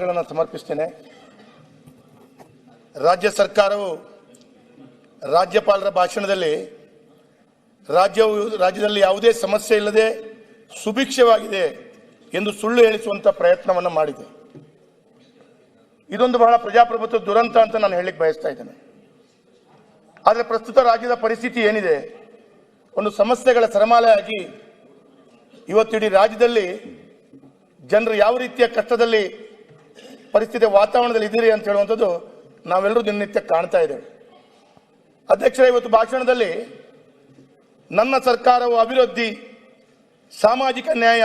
ಗಳನ್ನು ಸಮರ್ಪಿಸ್ತೇನೆ. ರಾಜ್ಯ ಸರ್ಕಾರವು ರಾಜ್ಯಪಾಲರ ಭಾಷಣದಲ್ಲಿ ರಾಜ್ಯವು, ರಾಜ್ಯದಲ್ಲಿ ಯಾವುದೇ ಸಮಸ್ಯೆ ಇಲ್ಲದೆ ಸುಭಿಕ್ಷವಾಗಿದೆ ಎಂದು ಸುಳ್ಳು ಹೇಳಿಸುವಂತ ಪ್ರಯತ್ನವನ್ನು ಮಾಡಿದೆ. ಇದೊಂದು ಬಹಳ ಪ್ರಜಾಪ್ರಭುತ್ವ ದುರಂತ ಅಂತ ನಾನು ಹೇಳಲಿಕ್ಕೆ ಬಯಸ್ತಾ ಇದ್ದೇನೆ. ಆದರೆ ಪ್ರಸ್ತುತ ರಾಜ್ಯದ ಪರಿಸ್ಥಿತಿ ಏನಿದೆ? ಒಂದು ಸಮಸ್ಯೆಗಳ ಸರಮಾಲೆಯಾಗಿ ಇವತ್ತಿಡೀ ರಾಜ್ಯದಲ್ಲಿ ಜನರು ಯಾವ ರೀತಿಯ ಕಷ್ಟದಲ್ಲಿ ಪರಿಸ್ಥಿತಿ ವಾತಾವರಣದಲ್ಲಿ ಇದ್ದೀರಿ ಅಂತ ಹೇಳುವಂಥದ್ದು ನಾವೆಲ್ಲರೂ ದಿನನಿತ್ಯ ಕಾಣ್ತಾ ಇದ್ದೇವೆ. ಅಧ್ಯಕ್ಷರ, ಇವತ್ತು ಭಾಷಣದಲ್ಲಿ ನನ್ನ ಸರ್ಕಾರವು ಅಭಿವೃದ್ಧಿ, ಸಾಮಾಜಿಕ ನ್ಯಾಯ,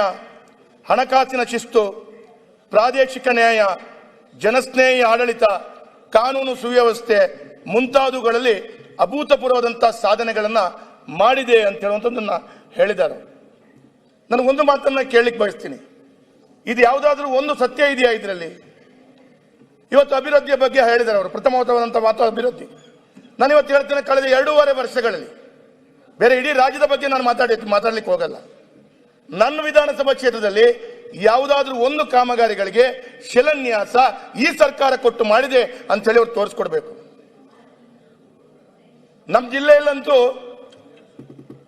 ಹಣಕಾಸಿನ ಶಿಸ್ತು, ಪ್ರಾದೇಶಿಕ ನ್ಯಾಯ, ಜನಸ್ನೇಹಿ ಆಡಳಿತ, ಕಾನೂನು ಸುವ್ಯವಸ್ಥೆ ಮುಂತಾದವುಗಳಲ್ಲಿ ಅಭೂತಪೂರ್ವದಂಥ ಸಾಧನೆಗಳನ್ನು ಮಾಡಿದೆ ಅಂತ ಹೇಳುವಂಥದ್ದನ್ನು ಹೇಳಿದ್ದಾರೆ. ನನಗೊಂದು ಮಾತನ್ನ ಕೇಳಲಿಕ್ಕೆ ಬಯಸ್ತೀನಿ. ಇದು ಯಾವುದಾದ್ರೂ ಒಂದು ಸತ್ಯ ಇದೆಯಾ ಇದರಲ್ಲಿ? ಇವತ್ತು ಅಭಿವೃದ್ಧಿಯ ಬಗ್ಗೆ ಹೇಳಿದ್ದಾರೆ ಅವರು. ಪ್ರಥಮವಾದಂಥ ಮಾತು ಅಭಿವೃದ್ಧಿ. ನಾನು ಇವತ್ತು ಹೇಳ್ತೇನೆ ಕಳೆದ ಎರಡೂವರೆ ವರ್ಷಗಳಲ್ಲಿ. ಬೇರೆ ಇಡೀ ರಾಜ್ಯದ ಬಗ್ಗೆ ನಾನು ಮಾತಾಡಿ, ಮಾತಾಡ್ಲಿಕ್ಕೆ ಹೋಗಲ್ಲ. ನನ್ನ ವಿಧಾನಸಭಾ ಕ್ಷೇತ್ರದಲ್ಲಿ ಯಾವುದಾದ್ರೂ ಒಂದು ಕಾಮಗಾರಿಗಳಿಗೆ ಶಿಲಾನ್ಯಾಸ ಈ ಸರ್ಕಾರ ಕೊಟ್ಟು ಮಾಡಿದೆ ಅಂತ ಹೇಳಿ ಅವ್ರು ತೋರಿಸ್ಕೊಡ್ಬೇಕು. ನಮ್ಮ ಜಿಲ್ಲೆಯಲ್ಲಂತೂ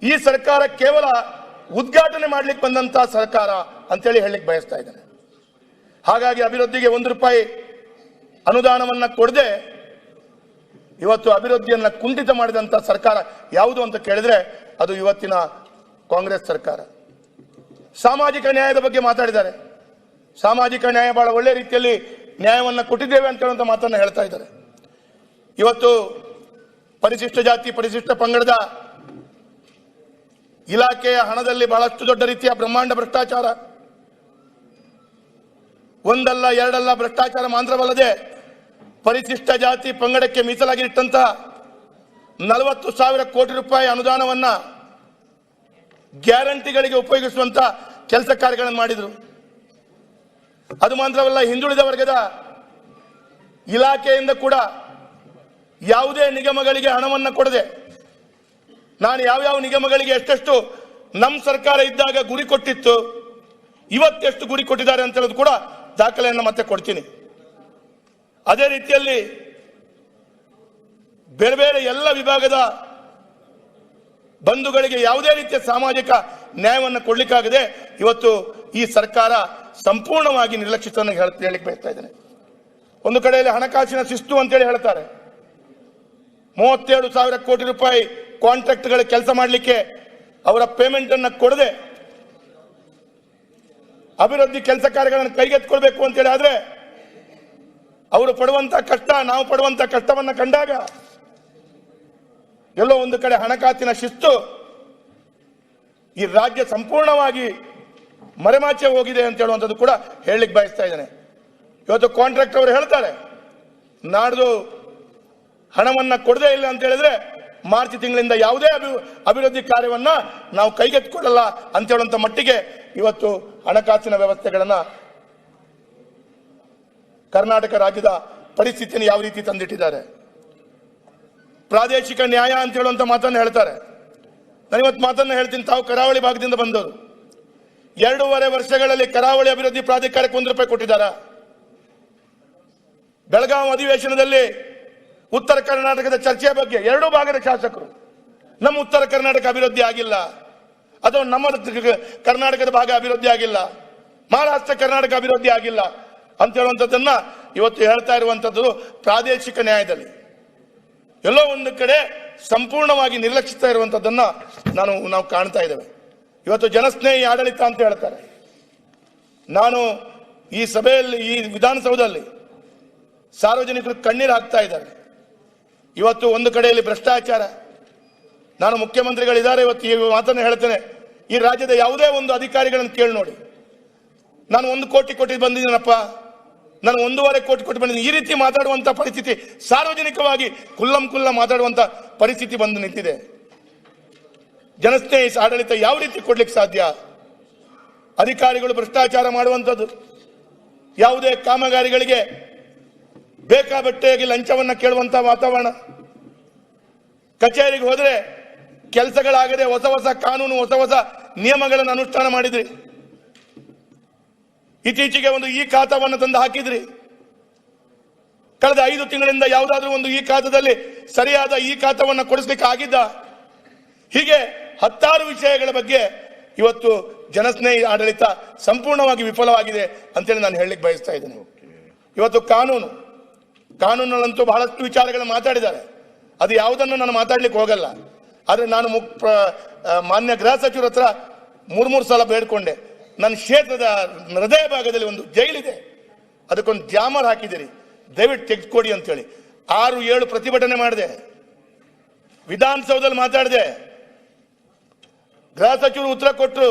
ಈ ಸರ್ಕಾರ ಕೇವಲ ಉದ್ಘಾಟನೆ ಮಾಡ್ಲಿಕ್ಕೆ ಬಂದಂತಹ ಸರ್ಕಾರ ಅಂತೇಳಿ ಹೇಳಲಿಕ್ಕೆ ಬಯಸ್ತಾ ಇದ್ದಾರೆ ಹಾಗಾಗಿ ಅಭಿವೃದ್ಧಿಗೆ ಒಂದು ರೂಪಾಯಿ ಅನುದಾನವನ್ನ ಕೊಡದೆ ಇವತ್ತು ಅಭಿವೃದ್ಧಿಯನ್ನ ಕುಂಠಿತ ಮಾಡಿದಂತ ಸರ್ಕಾರ ಯಾವುದು ಅಂತ ಕೇಳಿದ್ರೆ ಅದು ಇವತ್ತಿನ ಕಾಂಗ್ರೆಸ್ ಸರ್ಕಾರ. ಸಾಮಾಜಿಕ ನ್ಯಾಯದ ಬಗ್ಗೆ ಮಾತಾಡಿದ್ದಾರೆ. ಸಾಮಾಜಿಕ ನ್ಯಾಯ ಬಹಳ ಒಳ್ಳೆ ರೀತಿಯಲ್ಲಿ ನ್ಯಾಯವನ್ನ ಕೊಟ್ಟಿದ್ದೇವೆ ಅಂತ ಹೇಳುವಂತ ಮಾತನ್ನ ಹೇಳ್ತಾ ಇದ್ದಾರೆ. ಇವತ್ತು ಪರಿಶಿಷ್ಟ ಜಾತಿ, ಪರಿಶಿಷ್ಟ ಪಂಗಡದ ಇಲಾಖೆಯ ಹಣದಲ್ಲಿ ಬಹಳಷ್ಟು ದೊಡ್ಡ ರೀತಿಯ ಬ್ರಹ್ಮಾಂಡ ಭ್ರಷ್ಟಾಚಾರ. ಒಂದಲ್ಲ ಎರಡಲ್ಲ ಭ್ರಷ್ಟಾಚಾರ ಮಾತ್ರವಲ್ಲದೆ ಪರಿಶಿಷ್ಟ ಜಾತಿ ಪಂಗಡಕ್ಕೆ ಮೀಸಲಾಗಿಟ್ಟಂತ ನಲವತ್ತು ಸಾವಿರ ಕೋಟಿ ರೂಪಾಯಿ ಅನುದಾನವನ್ನ ಗ್ಯಾರಂಟಿಗಳಿಗೆ ಉಪಯೋಗಿಸುವಂತ ಕೆಲಸ ಕಾರ್ಯಗಳನ್ನು ಮಾಡಿದ್ರು. ಅದು ಮಾತ್ರವಲ್ಲ, ಹಿಂದುಳಿದ ವರ್ಗದ ಇಲಾಖೆಯಿಂದ ಕೂಡ ಯಾವುದೇ ನಿಗಮಗಳಿಗೆ ಹಣವನ್ನು ಕೊಡದೆ ನಾನು ಯಾವ್ಯಾವ ನಿಗಮಗಳಿಗೆ ಎಷ್ಟೆಷ್ಟು ನಮ್ಮ ಸರ್ಕಾರ ಇದ್ದಾಗ ಗುರಿ ಕೊಟ್ಟಿತ್ತು, ಇವತ್ತೆಷ್ಟು ಗುರಿ ಕೊಟ್ಟಿದ್ದಾರೆ ಅಂತ ಹೇಳೋದು ಕೂಡ ದಾಖಲೆಯನ್ನು ಮತ್ತೆ ಕೊಡ್ತೀನಿ. ಅದೇ ರೀತಿಯಲ್ಲಿ ಬೇರೆ ಬೇರೆ ಎಲ್ಲ ವಿಭಾಗದ ಬಂಧುಗಳಿಗೆ ಯಾವುದೇ ರೀತಿಯ ಸಾಮಾಜಿಕ ನ್ಯಾಯವನ್ನು ಕೊಡ್ಲಿಕ್ಕಾಗದೆ ಇವತ್ತು ಈ ಸರ್ಕಾರ ಸಂಪೂರ್ಣವಾಗಿ ನಿರ್ಲಕ್ಷಿತವನ್ನು ಹೇಳಿ ಹೇಳಿಕ್ ಬಯಸ್ತಾ ಇದ್ದೇನೆ. ಒಂದು ಕಡೆಯಲ್ಲಿ ಹಣಕಾಸಿನ ಶಿಸ್ತು ಅಂತೇಳಿ ಹೇಳ್ತಾರೆ. ಮೂವತ್ತೇಳು ಸಾವಿರ ಕೋಟಿ ರೂಪಾಯಿ ಕಾಂಟ್ರಾಕ್ಟ್ಗಳ ಕೆಲಸ ಮಾಡಲಿಕ್ಕೆ ಅವರ ಪೇಮೆಂಟ್ ಅನ್ನು ಕೊಡದೆ ಅಭಿವೃದ್ಧಿ ಕೆಲಸ ಕಾರ್ಯಗಳನ್ನು ಕೈಗೆತ್ತಿಕೊಳ್ಬೇಕು ಅಂತೇಳಿ ಆದ್ರೆ ಅವರು ಪಡುವಂತ ಕಷ್ಟ, ನಾವು ಪಡುವಂತ ಕಷ್ಟವನ್ನು ಕಂಡಾಗ ಎಲ್ಲೋ ಒಂದು ಕಡೆ ಹಣಕಾಸಿನ ಶಿಸ್ತು ಈ ರಾಜ್ಯ ಸಂಪೂರ್ಣವಾಗಿ ಮರೆಮಾಚೆ ಹೋಗಿದೆ ಅಂತ ಹೇಳುವಂಥದ್ದು ಕೂಡ ಹೇಳಲಿಕ್ಕೆ ಬಯಸ್ತಾ ಇದ್ದೇನೆ. ಇವತ್ತು ಕಾಂಟ್ರಾಕ್ಟ್ ಅವರು ಹೇಳ್ತಾರೆ, ನಾಡ್ದು ಹಣವನ್ನ ಕೊಡದೇ ಇಲ್ಲ ಅಂತ ಹೇಳಿದ್ರೆ ಮಾರ್ಚ್ ತಿಂಗಳಿಂದ ಯಾವುದೇ ಅಭಿ, ಅಭಿವೃದ್ಧಿ ಕಾರ್ಯವನ್ನ ನಾವು ಕೈಗೆತ್ತಿಕೊಳ್ಳಲ್ಲ ಅಂತ ಹೇಳುವಂತ ಮಟ್ಟಿಗೆ ಇವತ್ತು ಹಣಕಾಸಿನ ವ್ಯವಸ್ಥೆಗಳನ್ನ ಕರ್ನಾಟಕ ರಾಜ್ಯದ ಪರಿಸ್ಥಿತಿಯನ್ನು ಯಾವ ರೀತಿ ತಂದಿಟ್ಟಿದ್ದಾರೆ? ಪ್ರಾದೇಶಿಕ ನ್ಯಾಯ ಅಂತ ಹೇಳುವಂತ ಮಾತನ್ನು ಹೇಳ್ತಾರೆ. ನಾನು ಇವತ್ತು ಮಾತನ್ನು ಹೇಳ್ತೀನಿ, ತಾವು ಕರಾವಳಿ ಭಾಗದಿಂದ ಬಂದವರು. ಎರಡೂವರೆ ವರ್ಷಗಳಲ್ಲಿ ಕರಾವಳಿ ಅಭಿವೃದ್ಧಿ ಪ್ರಾಧಿಕಾರಕ್ಕೆ ಒಂದು ರೂಪಾಯಿ ಕೊಟ್ಟಿದ್ದಾರೆ? ಬೆಳಗಾವಿ ಅಧಿವೇಶನದಲ್ಲಿ ಉತ್ತರ ಕರ್ನಾಟಕದ ಚರ್ಚೆಯ ಬಗ್ಗೆ ಎರಡೂ ಭಾಗದ ಶಾಸಕರು, ನಮ್ಮ ಉತ್ತರ ಕರ್ನಾಟಕ ಅಭಿವೃದ್ಧಿ ಆಗಿಲ್ಲ ಅಥವಾ ನಮ್ಮ ಕರ್ನಾಟಕದ ಭಾಗ ಅಭಿವೃದ್ಧಿ ಆಗಿಲ್ಲ, ಮಹಾರಾಷ್ಟ್ರ ಕರ್ನಾಟಕ ಅಭಿವೃದ್ಧಿ ಆಗಿಲ್ಲ ಅಂತ ಹೇಳುವಂಥದ್ದನ್ನ ಇವತ್ತು ಹೇಳ್ತಾ ಇರುವಂಥದ್ದು ಪ್ರಾದೇಶಿಕ ನ್ಯಾಯದಲ್ಲಿ. ಎಲ್ಲೋ ಒಂದು ಕಡೆ ಸಂಪೂರ್ಣವಾಗಿ ನಿರ್ಲಕ್ಷಿಸ್ತಾ ಇರುವಂಥದ್ದನ್ನ ನಾನು, ನಾವು ಕಾಣ್ತಾ ಇದ್ದೇವೆ. ಇವತ್ತು ಜನಸ್ನೇಹಿ ಆಡಳಿತ ಅಂತ ಹೇಳ್ತಾರೆ. ನಾನು ಈ ಸಭೆಯಲ್ಲಿ, ಈ ವಿಧಾನಸೌಧದಲ್ಲಿ ಸಾರ್ವಜನಿಕರು ಕಣ್ಣೀರು ಹಾಕ್ತಾ ಇದ್ದಾರೆ. ಇವತ್ತು ಒಂದು ಕಡೆಯಲ್ಲಿ ಭ್ರಷ್ಟಾಚಾರ. ನಾನು ಮುಖ್ಯಮಂತ್ರಿಗಳಿದ್ದಾರೆ, ಇವತ್ತು ಈ ಮಾತನ್ನು ಹೇಳ್ತೇನೆ. ಈ ರಾಜ್ಯದ ಯಾವುದೇ ಒಂದು ಅಧಿಕಾರಿಗಳನ್ನು ಕೇಳಿ ನೋಡಿ. ನಾನು ಒಂದು ಕೋಟಿ ಕೋಟಿ ಬಂದಿದ್ದೀನಪ್ಪ. ನಾನು ಒಂದೂವರೆ ಕೋಟಿ ಕೊಟ್ಟು ಬಂದಿದ್ದೀನಿ. ಈ ರೀತಿ ಮಾತಾಡುವಂಥ ಪರಿಸ್ಥಿತಿ, ಸಾರ್ವಜನಿಕವಾಗಿ ಕುಲ್ಲಂ ಕುಲ್ಲ ಮಾತಾಡುವಂಥ ಪರಿಸ್ಥಿತಿ ಬಂದು ನಿಂತಿದೆ. ಜನಸ್ನೇಹಿ ಆಡಳಿತ ಯಾವ ರೀತಿ ಕೊಡ್ಲಿಕ್ಕೆ ಸಾಧ್ಯ? ಅಧಿಕಾರಿಗಳು ಭ್ರಷ್ಟಾಚಾರ ಮಾಡುವಂಥದ್ದು. ಯಾವುದೇ ಕಾಮಗಾರಿಗಳಿಗೆ ಬೇಕಾಬಟ್ಟೆಯಾಗಿ ಲಂಚವನ್ನು ಕೇಳುವಂಥ ವಾತಾವರಣ. ಕಚೇರಿಗೆ ಹೋದರೆ ಕೆಲಸಗಳಾಗದೆ ಹೊಸ ಹೊಸ ಕಾನೂನು, ಹೊಸ ಹೊಸ ನಿಯಮಗಳನ್ನು ಅನುಷ್ಠಾನ ಮಾಡಿದ್ರಿ. ಇತ್ತೀಚೆಗೆ ಒಂದು ಈ ಖಾತಾವನ್ನು ತಂದು ಹಾಕಿದ್ರಿ. ಕಳೆದ ಐದು ತಿಂಗಳಿಂದ ಯಾವುದಾದ್ರೂ ಒಂದು ಈ ಖಾತದಲ್ಲಿ ಸರಿಯಾದ ಈ ಖಾತವನ್ನು ಕೊಡಿಸ್ಲಿಕ್ಕೆ ಆಗಿದ್ದ. ಹೀಗೆ ಹತ್ತಾರು ವಿಷಯಗಳ ಬಗ್ಗೆ ಇವತ್ತು ಜನಸ್ನೇಹಿ ಆಡಳಿತ ಸಂಪೂರ್ಣವಾಗಿ ವಿಫಲವಾಗಿದೆ ಅಂತೇಳಿ ನಾನು ಹೇಳಲಿಕ್ಕೆ ಬಯಸ್ತಾ ಇದ್ದೇನೆ. ಇವತ್ತು ಕಾನೂನು, ಕಾನೂನಲ್ಲಂತೂ ಬಹಳಷ್ಟು ವಿಚಾರಗಳನ್ನು ಮಾತಾಡಿದ್ದಾರೆ. ಅದು ಯಾವುದನ್ನು ನಾನು ಮಾತಾಡ್ಲಿಕ್ಕೆ ಹೋಗಲ್ಲ. ಆದರೆ ನಾನು ಮಾನ್ಯ ಗೃಹ ಸಚಿವರ ಹತ್ರ ಮೂರು ಮೂರು ಸಲ ಬೇಡ್ಕೊಂಡೆ. ನನ್ನ ಕ್ಷೇತ್ರದ ಹೃದಯ ಭಾಗದಲ್ಲಿ ಒಂದು ಜೈಲಿದೆ. ಅದಕ್ಕೊಂದು ಜಾಮರ್ ಹಾಕಿದ್ದೀರಿ. ದಯವಿಟ್ಟು ತೆಗೆದುಕೊಡಿ ಅಂತೇಳಿ. ಆರು ಏಳು ಪ್ರತಿಭಟನೆ ಮಾಡಿದೆ. ವಿಧಾನಸೌಧದಲ್ಲಿ ಮಾತಾಡಿದೆ. ಗೃಹ ಸಚಿವರು ಉತ್ತರ ಕೊಟ್ಟರು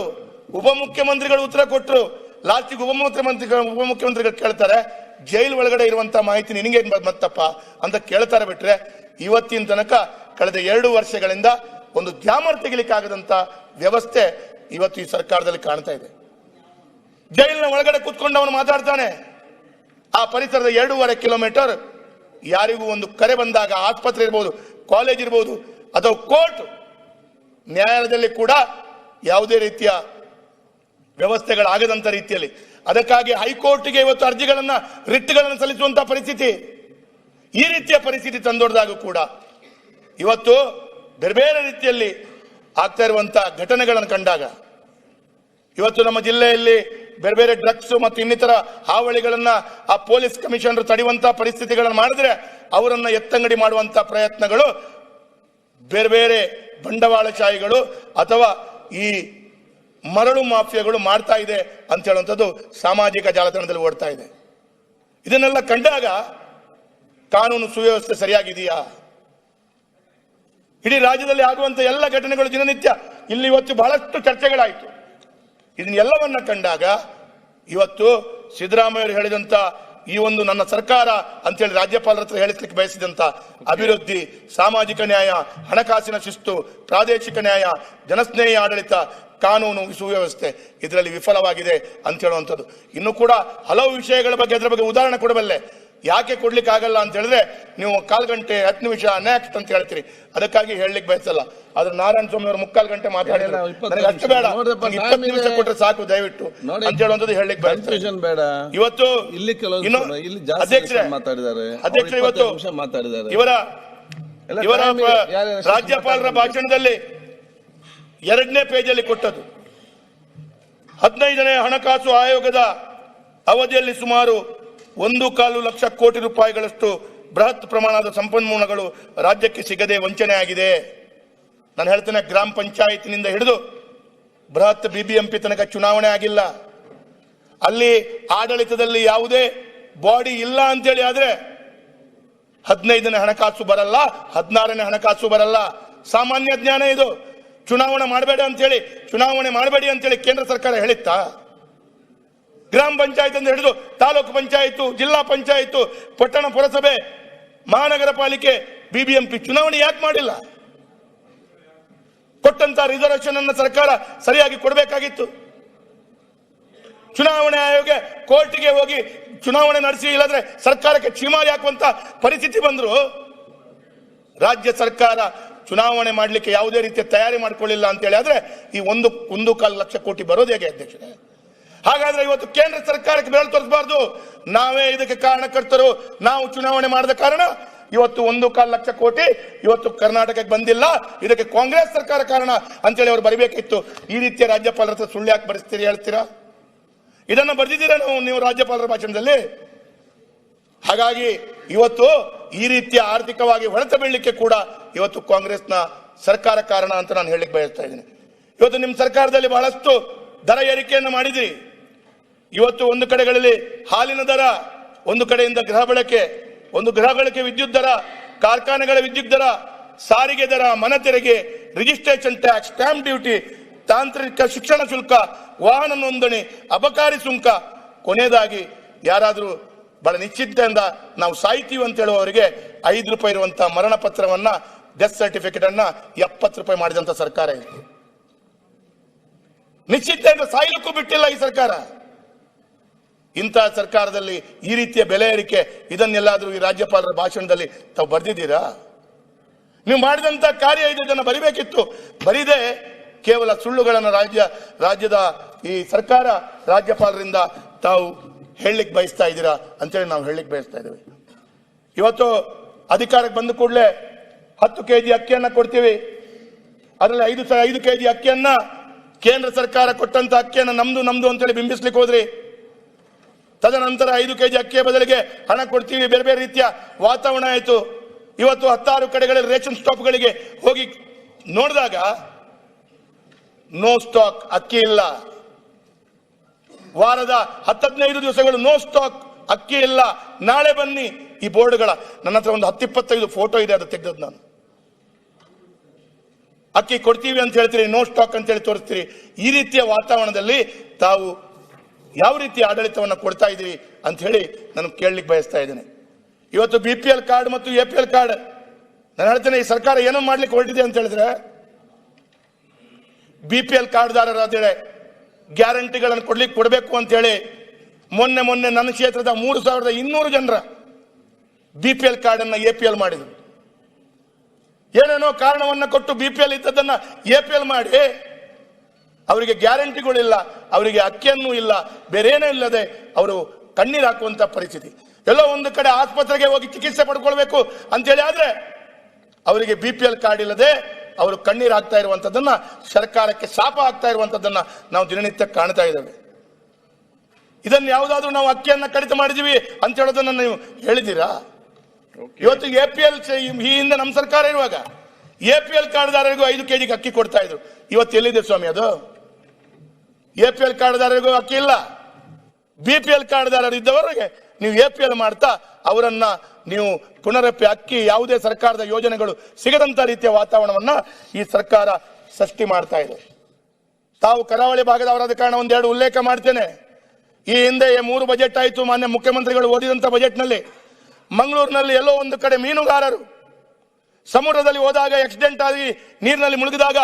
ಉಪಮುಖ್ಯಮಂತ್ರಿಗಳು ಉತ್ತರ ಕೊಟ್ಟರು ಲಾಸ್ಟಿಗೆ ಉಪಮುಖ್ಯಮಂತ್ರಿ ಉಪಮುಖ್ಯಮಂತ್ರಿಗಳು ಕೇಳ್ತಾರೆ, ಜೈಲ್ ಒಳಗಡೆ ಇರುವಂತ ಮಾಹಿತಿ ನಿನಗೆ ಮತ್ತಪ್ಪ ಅಂತ ಕೇಳ್ತಾರೆ ಬಿಟ್ರೆ, ಇವತ್ತಿನ ತನಕ ಕಳೆದ ಎರಡು ವರ್ಷಗಳಿಂದ ಒಂದು ಜಾಮರ್ ತೆಗಿಲಿಕ್ಕಾಗದಂತ ವ್ಯವಸ್ಥೆ ಇವತ್ತು ಈ ಸರ್ಕಾರದಲ್ಲಿ ಕಾಣ್ತಾ ಇದೆ. ಜೈಲಿನ ಒಳಗಡೆ ಕುತ್ಕೊಂಡು ಅವನು ಮಾತಾಡ್ತಾನೆ. ಆ ಪರಿಸರದ ಎರಡೂವರೆ ಕಿಲೋಮೀಟರ್ ಯಾರಿಗೂ ಒಂದು ಕರೆ ಬಂದಾಗ ಆಸ್ಪತ್ರೆ ಇರ್ಬೋದು, ಕಾಲೇಜ್ ಇರ್ಬೋದು, ಅಥವಾ ಕೋರ್ಟ್, ನ್ಯಾಯಾಲಯದಲ್ಲಿ ಕೂಡ ಯಾವುದೇ ರೀತಿಯ ವ್ಯವಸ್ಥೆಗಳಾಗದಂತ ರೀತಿಯಲ್ಲಿ. ಅದಕ್ಕಾಗಿ ಹೈಕೋರ್ಟ್ಗೆ ಇವತ್ತು ಅರ್ಜಿಗಳನ್ನು, ರಿಟ್ಗಳನ್ನು ಸಲ್ಲಿಸುವಂತಹ ಪರಿಸ್ಥಿತಿ. ಈ ರೀತಿಯ ಪರಿಸ್ಥಿತಿ ತಂದೊಡ್ದಾಗ ಕೂಡ ಇವತ್ತು ಬೇರೆ ಬೇರೆ ರೀತಿಯಲ್ಲಿ ಆಗ್ತಾ ಇರುವಂತ ಘಟನೆಗಳನ್ನು ಕಂಡಾಗ, ಇವತ್ತು ನಮ್ಮ ಜಿಲ್ಲೆಯಲ್ಲಿ ಬೇರೆ ಬೇರೆ ಡ್ರಗ್ಸ್ ಮತ್ತು ಇನ್ನಿತರ ಹಾವಳಿಗಳನ್ನ ಆ ಪೊಲೀಸ್ ಕಮಿಷನರ್ ತಡೆಯುವಂತ ಪರಿಸ್ಥಿತಿಗಳನ್ನು ಮಾಡಿದ್ರೆ ಅವರನ್ನ ಎತ್ತಂಗಡಿ ಮಾಡುವಂತ ಪ್ರಯತ್ನಗಳು ಬೇರೆ ಬೇರೆ ಬಂಡವಾಳಶಾಹಿಗಳು ಅಥವಾ ಈ ಮರಳು ಮಾಫಿಯಾಗಳು ಮಾಡ್ತಾ ಇದೆ ಅಂತ ಹೇಳುವಂಥದ್ದು ಸಾಮಾಜಿಕ ಜಾಲತಾಣದಲ್ಲಿ ಓಡ್ತಾ ಇದೆ. ಇದನ್ನೆಲ್ಲ ಕಂಡಾಗ ಕಾನೂನು ಸುವ್ಯವಸ್ಥೆ ಸರಿಯಾಗಿದೆಯಾ? ಇಡೀ ರಾಜ್ಯದಲ್ಲಿ ಆಗುವಂತ ಎಲ್ಲ ಘಟನೆಗಳು ದಿನನಿತ್ಯ. ಇಲ್ಲಿ ಇವತ್ತು ಬಹಳಷ್ಟು ಚರ್ಚೆಗಳಾಯಿತು. ಇದನ್ನೆಲ್ಲವನ್ನ ಕಂಡಾಗ ಇವತ್ತು ಸಿದ್ದರಾಮಯ್ಯರು ಅವರು ಹೇಳಿದಂತ ಈ ಒಂದು ನನ್ನ ಸರ್ಕಾರ ಅಂತೇಳಿ ರಾಜ್ಯಪಾಲರ ಹತ್ರ ಹೇಳಿಸ್ಲಿಕ್ಕೆ ಬಯಸಿದಂತ ಅಭಿವೃದ್ಧಿ ಸಾಮಾಜಿಕ ನ್ಯಾಯ ಹಣಕಾಸಿನ ಶಿಸ್ತು ಪ್ರಾದೇಶಿಕ ನ್ಯಾಯ ಜನಸ್ನೇಹಿ ಆಡಳಿತ ಕಾನೂನು ಸುವ್ಯವಸ್ಥೆ ಇದರಲ್ಲಿ ವಿಫಲವಾಗಿದೆ ಅಂತ ಹೇಳುವಂಥದ್ದು. ಇನ್ನು ಕೂಡ ಹಲವು ವಿಷಯಗಳ ಬಗ್ಗೆ ಅದರ ಬಗ್ಗೆ ಉದಾಹರಣೆ ಕೊಡಬಲ್ಲೆ. ಯಾಕೆ ಕೊಡ್ಲಿಕ್ಕೆ ಆಗಲ್ಲ ಅಂತ ಹೇಳಿದ್ರೆ ನೀವು ಕಾಲ್ ಗಂಟೆ ಹತ್ತು ನಿಮಿಷ ನೆಕ್ಸ್ಟ್ ಅಂತ ಹೇಳ್ತೀರಿ. ಅದಕ್ಕಾಗಿ ಹೇಳಲಿಕ್ಕೆ ಬಯಸಲ್ಲ. ಆದ್ರೆ ನಾರಾಯಣ ಸ್ವಾಮಿ ಅವರು ಮುಕ್ಕಾಲು ಗಂಟೆ ನನಗೆ ಅಷ್ಟು ಬೇಡ. ಇಪ್ಪತ್ತು ನಿಮಿಷ. ಕೊಟ್ಟರೆ ಸಾಕು ದಯವಿಟ್ಟು. ಅಂತ ಹೇಳುವಂಥದ್ದು ಹೇಳಲಿಕ್ಕೆ ಬಯಸ್ತೇನೆ ಬೇಡ. ಇವತ್ತು ಇಲ್ಲಿ ಕೆಲವು ಇಲ್ಲಿ ಅಧ್ಯಕ್ಷರೇ ಮಾತಾಡಿದ್ದಾರೆ. ಅಧ್ಯಕ್ಷರೇ ಇವತ್ತು ಮಾತಾಡಿದ್ದಾರೆ. ಇವರ ಇವರ ರಾಜ್ಯಪಾಲರ ಭಾಷಣದಲ್ಲಿ ಎರಡನೇ ಪೇಜಲ್ಲಿ ಕೊಟ್ಟದ್ದು. ಹದಿನೈದನೇ ಹಣಕಾಸು ಆಯೋಗದ ಅವಧಿಯಲ್ಲಿ ಸುಮಾರು ಒಂದು ಕಾಲು ಲಕ್ಷ ಕೋಟಿ ರೂಪಾಯಿಗಳಷ್ಟು ಬೃಹತ್ ಪ್ರಮಾಣದ ಸಂಪನ್ಮೂಲಗಳು ರಾಜ್ಯಕ್ಕೆ ಸಿಗದೆ ವಂಚನೆ ಆಗಿದೆ ನಾನು ಹೇಳ್ತೇನೆ, ಗ್ರಾಮ ಪಂಚಾಯತಿನಿಂದ ಹಿಡಿದು ಬೃಹತ್ ಬಿಬಿಎಂಪಿ ತನಕ ಚುನಾವಣೆ ಆಗಿಲ್ಲ. ಅಲ್ಲಿ ಆಡಳಿತದಲ್ಲಿ ಯಾವುದೇ ಬಾಡಿ ಇಲ್ಲ ಅಂತೇಳಿ ಆದ್ರೆ ಹದಿನೈದನೇ ಹಣಕಾಸು ಬರಲ್ಲ, ಹದಿನಾರನೇ ಹಣಕಾಸು ಬರಲ್ಲ. ಸಾಮಾನ್ಯ ಜ್ಞಾನ ಇದು. ಚುನಾವಣೆ ಮಾಡಬೇಡ ಅಂತೇಳಿ, ಚುನಾವಣೆ ಮಾಡಬೇಡಿ ಅಂತೇಳಿ ಕೇಂದ್ರ ಸರ್ಕಾರ ಹೇಳಿತ್ತಾ? ಗ್ರಾಮ ಪಂಚಾಯತ್ ಅಂತ ಹಿಡಿದು ತಾಲೂಕು ಪಂಚಾಯತ್ ಜಿಲ್ಲಾ ಪಂಚಾಯತ್ ಪಟ್ಟಣ ಪುರಸಭೆ, ಮಹಾನಗರ ಪಾಲಿಕೆ, ಬಿಬಿಎಂಪಿ ಚುನಾವಣೆ ಯಾಕೆ ಮಾಡಿಲ್ಲ? ಕೊಟ್ಟಂತ ರಿಸರ್ವೇಶನ್ ಅನ್ನ ಸರ್ಕಾರ ಸರಿಯಾಗಿ ಕೊಡಬೇಕಾಗಿತ್ತು. ಚುನಾವಣೆ ಆಯೋಗ ಕೋರ್ಟ್ಗೆ ಹೋಗಿ ಚುನಾವಣೆ ನಡೆಸಿ, ಇಲ್ಲದ್ರೆ ಸರ್ಕಾರಕ್ಕೆ ಛೀಮಾರಿ ಹಾಕುವಂತ ಪರಿಸ್ಥಿತಿ ಬಂದ್ರು. ರಾಜ್ಯ ಸರ್ಕಾರ ಚುನಾವಣೆ ಮಾಡಲಿಕ್ಕೆ ಯಾವುದೇ ರೀತಿಯ ತಯಾರಿ ಮಾಡ್ಕೊಳ್ಳಿಲ್ಲ ಅಂತ ಹೇಳಿ ಆದ್ರೆ ಈ ಒಂದು ಒಂದು ಕಾಲು ಲಕ್ಷ ಕೋಟಿ ಬರೋದು ಹೇಗೆ ಅಧ್ಯಕ್ಷರೇ? ಹಾಗಾದ್ರೆ ಇವತ್ತು ಕೇಂದ್ರ ಸರ್ಕಾರಕ್ಕೆ ಬೆರಳು ತೋರಿಸಬಾರ್ದು. ನಾವೇ ಇದಕ್ಕೆ ಕಾರಣಕರ್ತರು. ನಾವು ಚುನಾವಣೆ ಮಾಡಿದ ಕಾರಣ ಇವತ್ತು ಒಂದು ಕಾಲು ಲಕ್ಷ ಕೋಟಿ ಇವತ್ತು ಕರ್ನಾಟಕಕ್ಕೆ ಬಂದಿಲ್ಲ. ಇದಕ್ಕೆ ಕಾಂಗ್ರೆಸ್ ಸರ್ಕಾರ ಕಾರಣ ಅಂತೇಳಿ ಅವರು ಬರಬೇಕಿತ್ತು. ಈ ರೀತಿಯ ರಾಜ್ಯಪಾಲರ ಹತ್ರ ಸುಳ್ಳು ಯಾಕೆ ಬರೆಸ್ತೀರಿ ಹೇಳ್ತೀರಾ? ಇದನ್ನ ಬರೆದಿದ್ದೀರಾ ನಾವು ನೀವು ರಾಜ್ಯಪಾಲರ ಭಾಷಣದಲ್ಲಿ? ಹಾಗಾಗಿ ಇವತ್ತು ಈ ರೀತಿಯ ಆರ್ಥಿಕವಾಗಿ ಹೊಡೆತ ಬೀಳಲಿಕ್ಕೆ ಕೂಡ ಇವತ್ತು ಕಾಂಗ್ರೆಸ್ನ ಸರ್ಕಾರ ಕಾರಣ ಅಂತ ನಾನು ಹೇಳಲಿಕ್ಕೆ ಬಯಸ್ತಾ ಇದ್ದೀನಿ. ಇವತ್ತು ನಿಮ್ಮ ಸರ್ಕಾರದಲ್ಲಿ ಬಹಳಷ್ಟು ದರ ಏರಿಕೆಯನ್ನು ಮಾಡಿದಿರಿ ಇವತ್ತು ಒಂದು ಕಡೆಗಳಲ್ಲಿ ಹಾಲಿನ ದರ, ಒಂದು ಕಡೆಯಿಂದ ಗೃಹ ಬಳಕೆ, ಒಂದು ಗೃಹ ಬಳಕೆ ವಿದ್ಯುತ್ ದರ, ಕಾರ್ಖಾನೆಗಳ ವಿದ್ಯುತ್ ದರ, ಸಾರಿಗೆ ದರ, ಮನ ತೆರಿಗೆ ರಿಜಿಸ್ಟ್ರೇಷನ್ ಟ್ಯಾಕ್ಸ್ ಸ್ಟಾಂಪ್ ಡ್ಯೂಟಿ ತಾಂತ್ರಿಕ ಶಿಕ್ಷಣ ಶುಲ್ಕ, ವಾಹನ ನೋಂದಣಿ, ಅಬಕಾರಿ ಸುಂಕ. ಕೊನೆಯದಾಗಿ ಯಾರಾದರೂ ಬಹಳ ನಿಶ್ಚಿತೆಯಿಂದ ನಾವು ಸಾಯ್ತೀವಿ ಅಂತ ಹೇಳುವವರಿಗೆ ಐದು ರೂಪಾಯಿ ಇರುವಂತಹ ಮರಣ ಪತ್ರವನ್ನ ಡೆತ್ ಸರ್ಟಿಫಿಕೇಟ್ ಅನ್ನ ಎಪ್ಪತ್ತು ರೂಪಾಯಿ ಮಾಡಿದಂತ ಸರ್ಕಾರ ಇತ್ತು ನಿಶ್ಚಿತೆಯಿಂದ ಸಾಯ್ಲಿಕ್ಕೂ ಬಿಟ್ಟಿಲ್ಲ ಈ ಸರ್ಕಾರ. ಇಂತಹ ಸರ್ಕಾರದಲ್ಲಿ ಈ ರೀತಿಯ ಬೆಲೆ ಏರಿಕೆ, ಇದನ್ನೆಲ್ಲಾದರೂ ಈ ರಾಜ್ಯಪಾಲರ ಭಾಷಣದಲ್ಲಿ ತಾವು ಬರೆದಿದ್ದೀರಾ? ನೀವು ಮಾಡಿದಂತ ಕಾರ್ಯ ಇದೆ ಇದನ್ನು ಬರಿಬೇಕಿತ್ತು. ಬರೀದೆ ಕೇವಲ ಸುಳ್ಳುಗಳನ್ನು ರಾಜ್ಯ, ರಾಜ್ಯದ ಈ ಸರ್ಕಾರ ರಾಜ್ಯಪಾಲರಿಂದ ತಾವು ಹೇಳಲಿಕ್ಕೆ ಬಯಸ್ತಾ ಇದ್ದೀರಾ ಅಂತೇಳಿ ನಾವು ಹೇಳಲಿಕ್ಕೆ ಬಯಸ್ತಾ ಇದ್ದೀವಿ. ಇವತ್ತು ಅಧಿಕಾರಕ್ಕೆ ಬಂದ ಕೂಡಲೇ ಹತ್ತು ಕೆ ಜಿ ಅಕ್ಕಿಯನ್ನು ಕೊಡ್ತೀವಿ. ಅದರಲ್ಲಿ ಐದು ಐದು ಕೆ ಜಿ ಅಕ್ಕಿಯನ್ನ ಕೇಂದ್ರ ಸರ್ಕಾರ ಕೊಟ್ಟಂತ ಅಕ್ಕಿಯನ್ನು ನಮ್ದು ನಮ್ದು ಅಂತೇಳಿ ಬಿಂಬಿಸ್ಲಿಕ್ಕೆ ಹೋದ್ರಿ. ತದನಂತರ ಐದು ಕೆಜಿ ಅಕ್ಕಿಯ ಬದಲಿಗೆ ಹಣ ಕೊಡ್ತೀವಿ. ಬೇರೆ ಬೇರೆ ರೀತಿಯ ವಾತಾವರಣ ಆಯಿತು. ಇವತ್ತು ಹತ್ತಾರು ಕಡೆಗಳಲ್ಲಿ ರೇಷನ್ ಸ್ಟಾಪ್ಗಳಿಗೆ ಹೋಗಿ ನೋಡಿದಾಗ ನೋ ಸ್ಟಾಕ್ ಅಕ್ಕಿ ಇಲ್ಲ. ವಾರದ ಹತ್ತದೈದು ದಿವಸಗಳು ನೋ ಸ್ಟಾಕ್ ಅಕ್ಕಿ ಇಲ್ಲ. ನಾಳೆ ಬನ್ನಿ ಈ ಬೋರ್ಡ್ಗಳ. ನನ್ನ ಹತ್ರ ಒಂದು ಹತ್ತಿಪ್ಪತ್ತೈದು ಫೋಟೋ ಇದೆ, ಅದು ತೆಗೆದದ್ದು ನಾನು. ಅಕ್ಕಿ ಕೊಡ್ತೀವಿ ಅಂತ ಹೇಳ್ತೀರಿ ನೋ ಸ್ಟಾಕ್ ಅಂತ ಹೇಳಿ ತೋರಿಸ್ತೀರಿ. ಈ ರೀತಿಯ ವಾತಾವರಣದಲ್ಲಿ ತಾವು ಯಾವ ರೀತಿ ಆಡಳಿತವನ್ನು ಕೊಡ್ತಾ ಇದ್ದೀವಿ ಅಂತ ಹೇಳಿ ನಾನು ಕೇಳಲಿಕ್ಕೆ ಬಯಸ್ತಾ ಇದ್ದೇನೆ. ಇವತ್ತು ಬಿ ಪಿ ಎಲ್ ಕಾರ್ಡ್ ಮತ್ತು ಎ ಪಿ ಎಲ್ ಕಾರ್ಡ್ ನಾನು ಹೇಳ್ತೇನೆ ಈ ಸರ್ಕಾರ ಏನೋ ಮಾಡ್ಲಿಕ್ಕೆ ಹೊರಟಿದೆ ಅಂತ ಹೇಳಿದ್ರೆ ಬಿ ಪಿ ಎಲ್ ಕಾರ್ಡ್ದಾರರಾದರೆ ಗ್ಯಾರಂಟಿಗಳನ್ನು ಕೊಡ್ಲಿಕ್ಕೆ ಕೊಡಬೇಕು ಅಂತ ಹೇಳಿ ಮೊನ್ನೆ ಮೊನ್ನೆ ನನ್ನ ಕ್ಷೇತ್ರದ ಮೂರು ಸಾವಿರದ ಇನ್ನೂರು ಜನರ ಬಿ ಪಿ ಎಲ್ ಕಾರ್ಡ್ ಅನ್ನ ಎ ಪಿ ಎಲ್ ಮಾಡಿದರು. ಏನೇನೋ ಕಾರಣವನ್ನ ಕೊಟ್ಟು ಬಿ ಪಿ ಎಲ್ ಇದ್ದದನ್ನ ಎ ಪಿ ಎಲ್ ಮಾಡಿ ಅವರಿಗೆ ಗ್ಯಾರಂಟಿಗಳಿಲ್ಲ ಅವರಿಗೆ ಅಕ್ಕಿಯನ್ನು ಇಲ್ಲ ಬೇರೇನೂ ಇಲ್ಲದೆ ಅವರು ಕಣ್ಣೀರು ಹಾಕುವಂತ ಪರಿಸ್ಥಿತಿ. ಎಲ್ಲೋ ಒಂದು ಕಡೆ ಆಸ್ಪತ್ರೆಗೆ ಹೋಗಿ ಚಿಕಿತ್ಸೆ ಪಡ್ಕೊಳ್ಬೇಕು ಅಂತೇಳಿ ಆದ್ರೆ ಅವರಿಗೆ ಬಿ ಪಿ ಎಲ್ ಕಾರ್ಡ್ ಇಲ್ಲದೆ ಅವರು ಕಣ್ಣೀರು ಹಾಕ್ತಾ ಇರುವಂತದ್ದನ್ನ ಸರ್ಕಾರಕ್ಕೆ ಶಾಪ ಆಗ್ತಾ ಇರುವಂತದನ್ನ ನಾವು ದಿನನಿತ್ಯ ಕಾಣ್ತಾ ಇದ್ದೇವೆ. ಇದನ್ನು ಯಾವುದಾದ್ರೂ ನಾವು ಅಕ್ಕಿಯನ್ನ ಕಡಿತ ಮಾಡಿದೀವಿ ಅಂತ ಹೇಳೋದನ್ನ ನೀವು ಹೇಳಿದ್ದೀರಾ? ಇವತ್ತು ಎ ಪಿ ಎಲ್ ಈ ಹಿಂದೆ ನಮ್ಮ ಸರ್ಕಾರ ಇರುವಾಗ ಎ ಪಿ ಎಲ್ ಕಾರ್ಡ್ದಾರರಿಗೂ ಐದು ಕೆಜಿಗೆ ಅಕ್ಕಿ ಕೊಡ್ತಾ ಇದ್ರು. ಇವತ್ತು ಎಲ್ಲಿದೆ ಸ್ವಾಮಿ ಅದು? ಎ ಪಿ ಎಲ್ ಕಾರ್ಡ್ದಾರರಿಗೂ ಅಕ್ಕಿ ಇಲ್ಲ ಬಿ ಪಿ ಎಲ್ ಕಾರ್ಡ್ದಾರರು ಇದ್ದವರಿಗೆ ನೀವು ಎ ಪಿ ಎಲ್ ಮಾಡ್ತಾ ಅವರನ್ನ ನೀವು ಪುನರಪ್ಪಿ ಅಕ್ಕಿ ಯಾವುದೇ ಸರ್ಕಾರದ ಯೋಜನೆಗಳು ಸಿಗದಂತ ರೀತಿಯ ವಾತಾವರಣವನ್ನ ಈ ಸರ್ಕಾರ ಸೃಷ್ಟಿ ಮಾಡ್ತಾ ಇದೆ. ತಾವು ಕರಾವಳಿ ಭಾಗದವರಾದ ಕಾರಣ ಒಂದೆರಡು ಉಲ್ಲೇಖ ಮಾಡ್ತೇನೆ. ಈ ಹಿಂದೆ ಮೂರು ಬಜೆಟ್ ಆಯಿತು, ಮಾನ್ಯ ಮುಖ್ಯಮಂತ್ರಿಗಳು ಓದಿದಂತ ಬಜೆಟ್ನಲ್ಲಿ. ಮಂಗಳೂರಿನಲ್ಲಿ ಎಲ್ಲೋ ಒಂದು ಕಡೆ ಮೀನುಗಾರರು ಸಮುದ್ರದಲ್ಲಿ ಹೋದಾಗ ಆಕ್ಸಿಡೆಂಟ್ ಆಗಿ ನೀರಿನಲ್ಲಿ ಮುಳುಗಿದಾಗ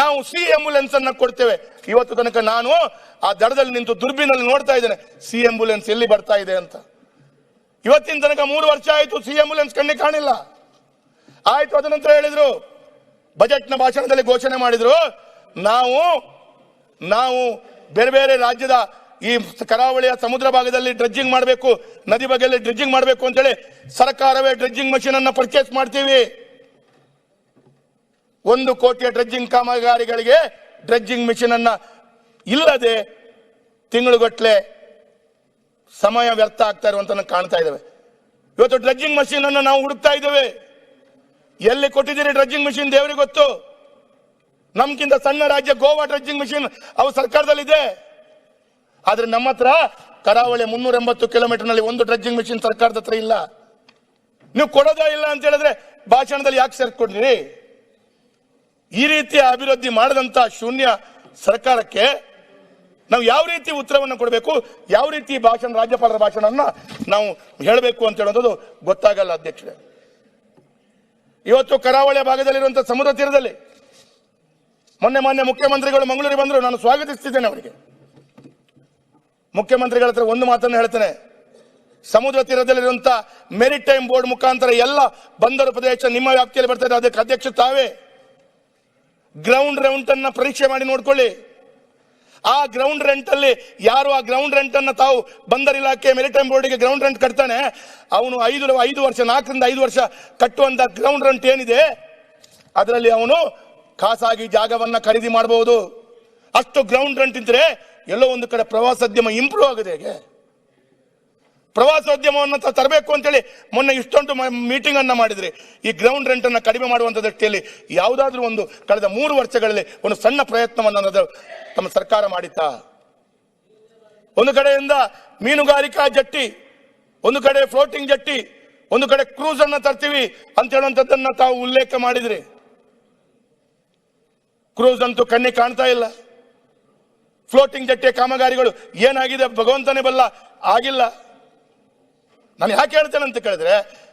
ನಾವು ಸಿ ಆಂಬುಲೆನ್ಸ್ ಅನ್ನ ಕೊಡ್ತೇವೆ. ಇವತ್ತು ತನಕ ನಾನು ಆ ದಡದಲ್ಲಿ ನಿಂತು ದುರ್ಬಿನಲ್ಲಿ ನೋಡ್ತಾ ಇದ್ದೇನೆ. ಸಿ ಆಂಬುಲೆನ್ಸ್ ಎಲ್ಲಿ ಬರ್ತಾ ಇದೆ ಅಂತ. ಇವತ್ತಿನ ತನಕ ಮೂರು ವರ್ಷ ಆಯಿತು ಸಿ ಆಂಬುಲೆನ್ಸ್ ಕಣ್ಣಿ ಕಾಣಿಲ್ಲ. ಆಯ್ತು, ಅದ ನಂತರ ಹೇಳಿದ್ರು, ಬಜೆಟ್ನ ಭಾಷಣದಲ್ಲಿ ಘೋಷಣೆ ಮಾಡಿದ್ರು, ನಾವು ನಾವು ಬೇರೆ ಬೇರೆ ರಾಜ್ಯದ ಈ ಕರಾವಳಿಯ ಸಮುದ್ರ ಭಾಗದಲ್ಲಿ ಡ್ರೆಜ್ಜಿಂಗ್ ಮಾಡಬೇಕು, ನದಿ ಬಗೆಯಲ್ಲಿ ಡ್ರೆಡ್ಜಿಂಗ್ ಮಾಡಬೇಕು ಅಂತೇಳಿ ಸರ್ಕಾರವೇ ಡ್ರೆಜ್ಜಿಂಗ್ ಮಷೀನ್ ಅನ್ನ ಪರ್ಚೇಸ್ ಮಾಡ್ತೀವಿ. ಒಂದು ಕೋಟಿಯ ಡ್ರೆಜ್ಜಿಂಗ್ ಕಾಮಗಾರಿಗಳಿಗೆ ಡ್ರೆಜ್ಜಿಂಗ್ ಮಿಷಿನ್ ಅನ್ನ ಇಲ್ಲದೆ ತಿಂಗಳುಗಟ್ಲೆ ಸಮಯ ವ್ಯರ್ಥ ಆಗ್ತಾ ಇರುವಂತ ಕಾಣ್ತಾ ಇದ್ದೇವೆ ಇವತ್ತು ಡ್ರೆಜ್ಜಿಂಗ್ ಮಷೀನ್ ಅನ್ನು ನಾವು ಹುಡುಕ್ತಾ ಇದ್ದೇವೆ. ಎಲ್ಲಿ ಕೊಟ್ಟಿದ್ದೀರಿ ಡ್ರೆಜ್ಜಿಂಗ್ ಮಿಷಿನ್ ದೇವರಿಗೆ ಗೊತ್ತು? ನಮ್ಗಿಂತ ಸಣ್ಣ ರಾಜ್ಯ ಗೋವಾ ಡ್ರೆಜ್ಜಿಂಗ್ ಮಿಷಿನ್ ಅವು ಸರ್ಕಾರದಲ್ಲಿದೆ. ಆದ್ರೆ ನಮ್ಮ ಹತ್ರ ಕರಾವಳಿ ಮುನ್ನೂರ ಎಂಬತ್ತು ಕಿಲೋಮೀಟರ್ನಲ್ಲಿ ಒಂದು ಡ್ರೆಜ್ಜಿಂಗ್ ಮಿಷಿನ್ ಸರ್ಕಾರದ ಹತ್ರ ಇಲ್ಲ. ನೀವು ಕೊಡೋದೇ ಇಲ್ಲ ಅಂತ ಹೇಳಿದ್ರೆ ಭಾಷಣದಲ್ಲಿ ಯಾಕೆ ಸೇರ್ಕೊಂಡ್ರಿ ಈ ರೀತಿಯ ಅಭಿವೃದ್ಧಿ ಮಾಡದಂತ ಶೂನ್ಯ ಸರ್ಕಾರಕ್ಕೆ ನಾವು ಯಾವ ರೀತಿ ಉತ್ತರವನ್ನು ಕೊಡಬೇಕು, ಯಾವ ರೀತಿ ಭಾಷಣ, ರಾಜ್ಯಪಾಲರ ಭಾಷಣವನ್ನು ನಾವು ಹೇಳಬೇಕು ಅಂತ ಹೇಳೋದು ಗೊತ್ತಾಗಲ್ಲ ಅಧ್ಯಕ್ಷರೇ. ಇವತ್ತು ಕರಾವಳಿಯ ಭಾಗದಲ್ಲಿರುವಂತಹ ಸಮುದ್ರ ತೀರದಲ್ಲಿ ಮೊನ್ನೆ ಮೊನ್ನೆ ಮುಖ್ಯಮಂತ್ರಿಗಳು ಮಂಗಳೂರಿಗೆ ಬಂದರು. ನಾನು ಸ್ವಾಗತಿಸ್ತಿದ್ದೇನೆ ಅವರಿಗೆ. ಮುಖ್ಯಮಂತ್ರಿಗಳ ಹತ್ರ ಒಂದು ಮಾತನ್ನು ಹೇಳ್ತೇನೆ. ಸಮುದ್ರ ತೀರದಲ್ಲಿರುವಂಥ ಮೆರಿಟೈಮ್ ಬೋರ್ಡ್ ಮುಖಾಂತರ ಎಲ್ಲ ಬಂದರು ಪ್ರದೇಶ ನಿಮ್ಮ ವ್ಯಾಪ್ತಿಯಲ್ಲಿ ಬರ್ತಾ ಅದಕ್ಕೆ ಅಧ್ಯಕ್ಷ ತಾವೇ ಗ್ರೌಂಡ್ ರೆಂಟ್ ಅನ್ನ ಪರೀಕ್ಷೆ ಮಾಡಿ ನೋಡ್ಕೊಳ್ಳಿ. ಆ ಗ್ರೌಂಡ್ ರೆಂಟ್ ಅಲ್ಲಿ ಯಾರು ಆ ಗ್ರೌಂಡ್ ರೆಂಟ್ ಅನ್ನ ತಾವು ಬಂದರ್ ಇಲಾಖೆ ಮೆರಿಟೈಮ್ ಬೋರ್ಡಿಗೆ ಗ್ರೌಂಡ್ ರೆಂಟ್ ಕಟ್ತಾನೆ, ಅವನು ಐದು ಐದು ವರ್ಷ, ನಾಲ್ಕರಿಂದ ಐದು ವರ್ಷ ಕಟ್ಟುವಂತ ಗ್ರೌಂಡ್ ರೆಂಟ್ ಏನಿದೆ, ಅದರಲ್ಲಿ ಅವನು ಖಾಸಗಿ ಜಾಗವನ್ನ ಖರೀದಿ ಮಾಡಬಹುದು ಅಷ್ಟು ಗ್ರೌಂಡ್ ರೆಂಟ್ ಇದ್ರೆ ಎಲ್ಲೋ ಒಂದು ಕಡೆ ಪ್ರವಾಸೋದ್ಯಮ ಇಂಪ್ರೂವ್ ಆಗಿದೆ ಹೇಗೆ? ಪ್ರವಾಸೋದ್ಯಮವನ್ನು ತರಬೇಕು ಅಂತೇಳಿ ಮೊನ್ನೆ ಇಷ್ಟೊಂದು ಮೀಟಿಂಗ್ ಅನ್ನ ಮಾಡಿದ್ರಿ. ಈ ಗ್ರೌಂಡ್ ರೆಂಟ್ ಅನ್ನ ಕಡಿಮೆ ಮಾಡುವಂತ ದೃಷ್ಟಿಯಲ್ಲಿ ಯಾವುದಾದ್ರೂ ಒಂದು ಕಳೆದ ಮೂರು ವರ್ಷಗಳಲ್ಲಿ ಒಂದು ಸಣ್ಣ ಪ್ರಯತ್ನವನ್ನು ಅನ್ನೋದು ತಮ್ಮ ಸರ್ಕಾರ ಮಾಡಿತಾ ಒಂದು ಕಡೆಯಿಂದ ಮೀನುಗಾರಿಕಾ ಜಟ್ಟಿ, ಒಂದು ಕಡೆ ಫ್ಲೋಟಿಂಗ್ ಜಟ್ಟಿ, ಒಂದು ಕಡೆ ಕ್ರೂಸ್ ಅನ್ನ ತರ್ತೀವಿ ಅಂತ ಹೇಳುವಂಥದ್ದನ್ನ ತಾವು ಉಲ್ಲೇಖ ಮಾಡಿದ್ರಿ. ಕ್ರೂಸ್ ಅಂತೂ ಕಣ್ಣಿಗೆ ಕಾಣ್ತಾ ಇಲ್ಲ. ಫ್ಲೋಟಿಂಗ್ ಜಟ್ಟಿಯ ಕಾಮಗಾರಿಗಳು ಏನಾಗಿದೆ ಭಗವಂತನೇ ಬಲ್ಲ? ಆಗಿಲ್ಲ. ನಾನು ಯಾಕೆ ಹೇಳ್ತೇನೆ ಅಂತ ಕೇಳಿದ್ರೆ,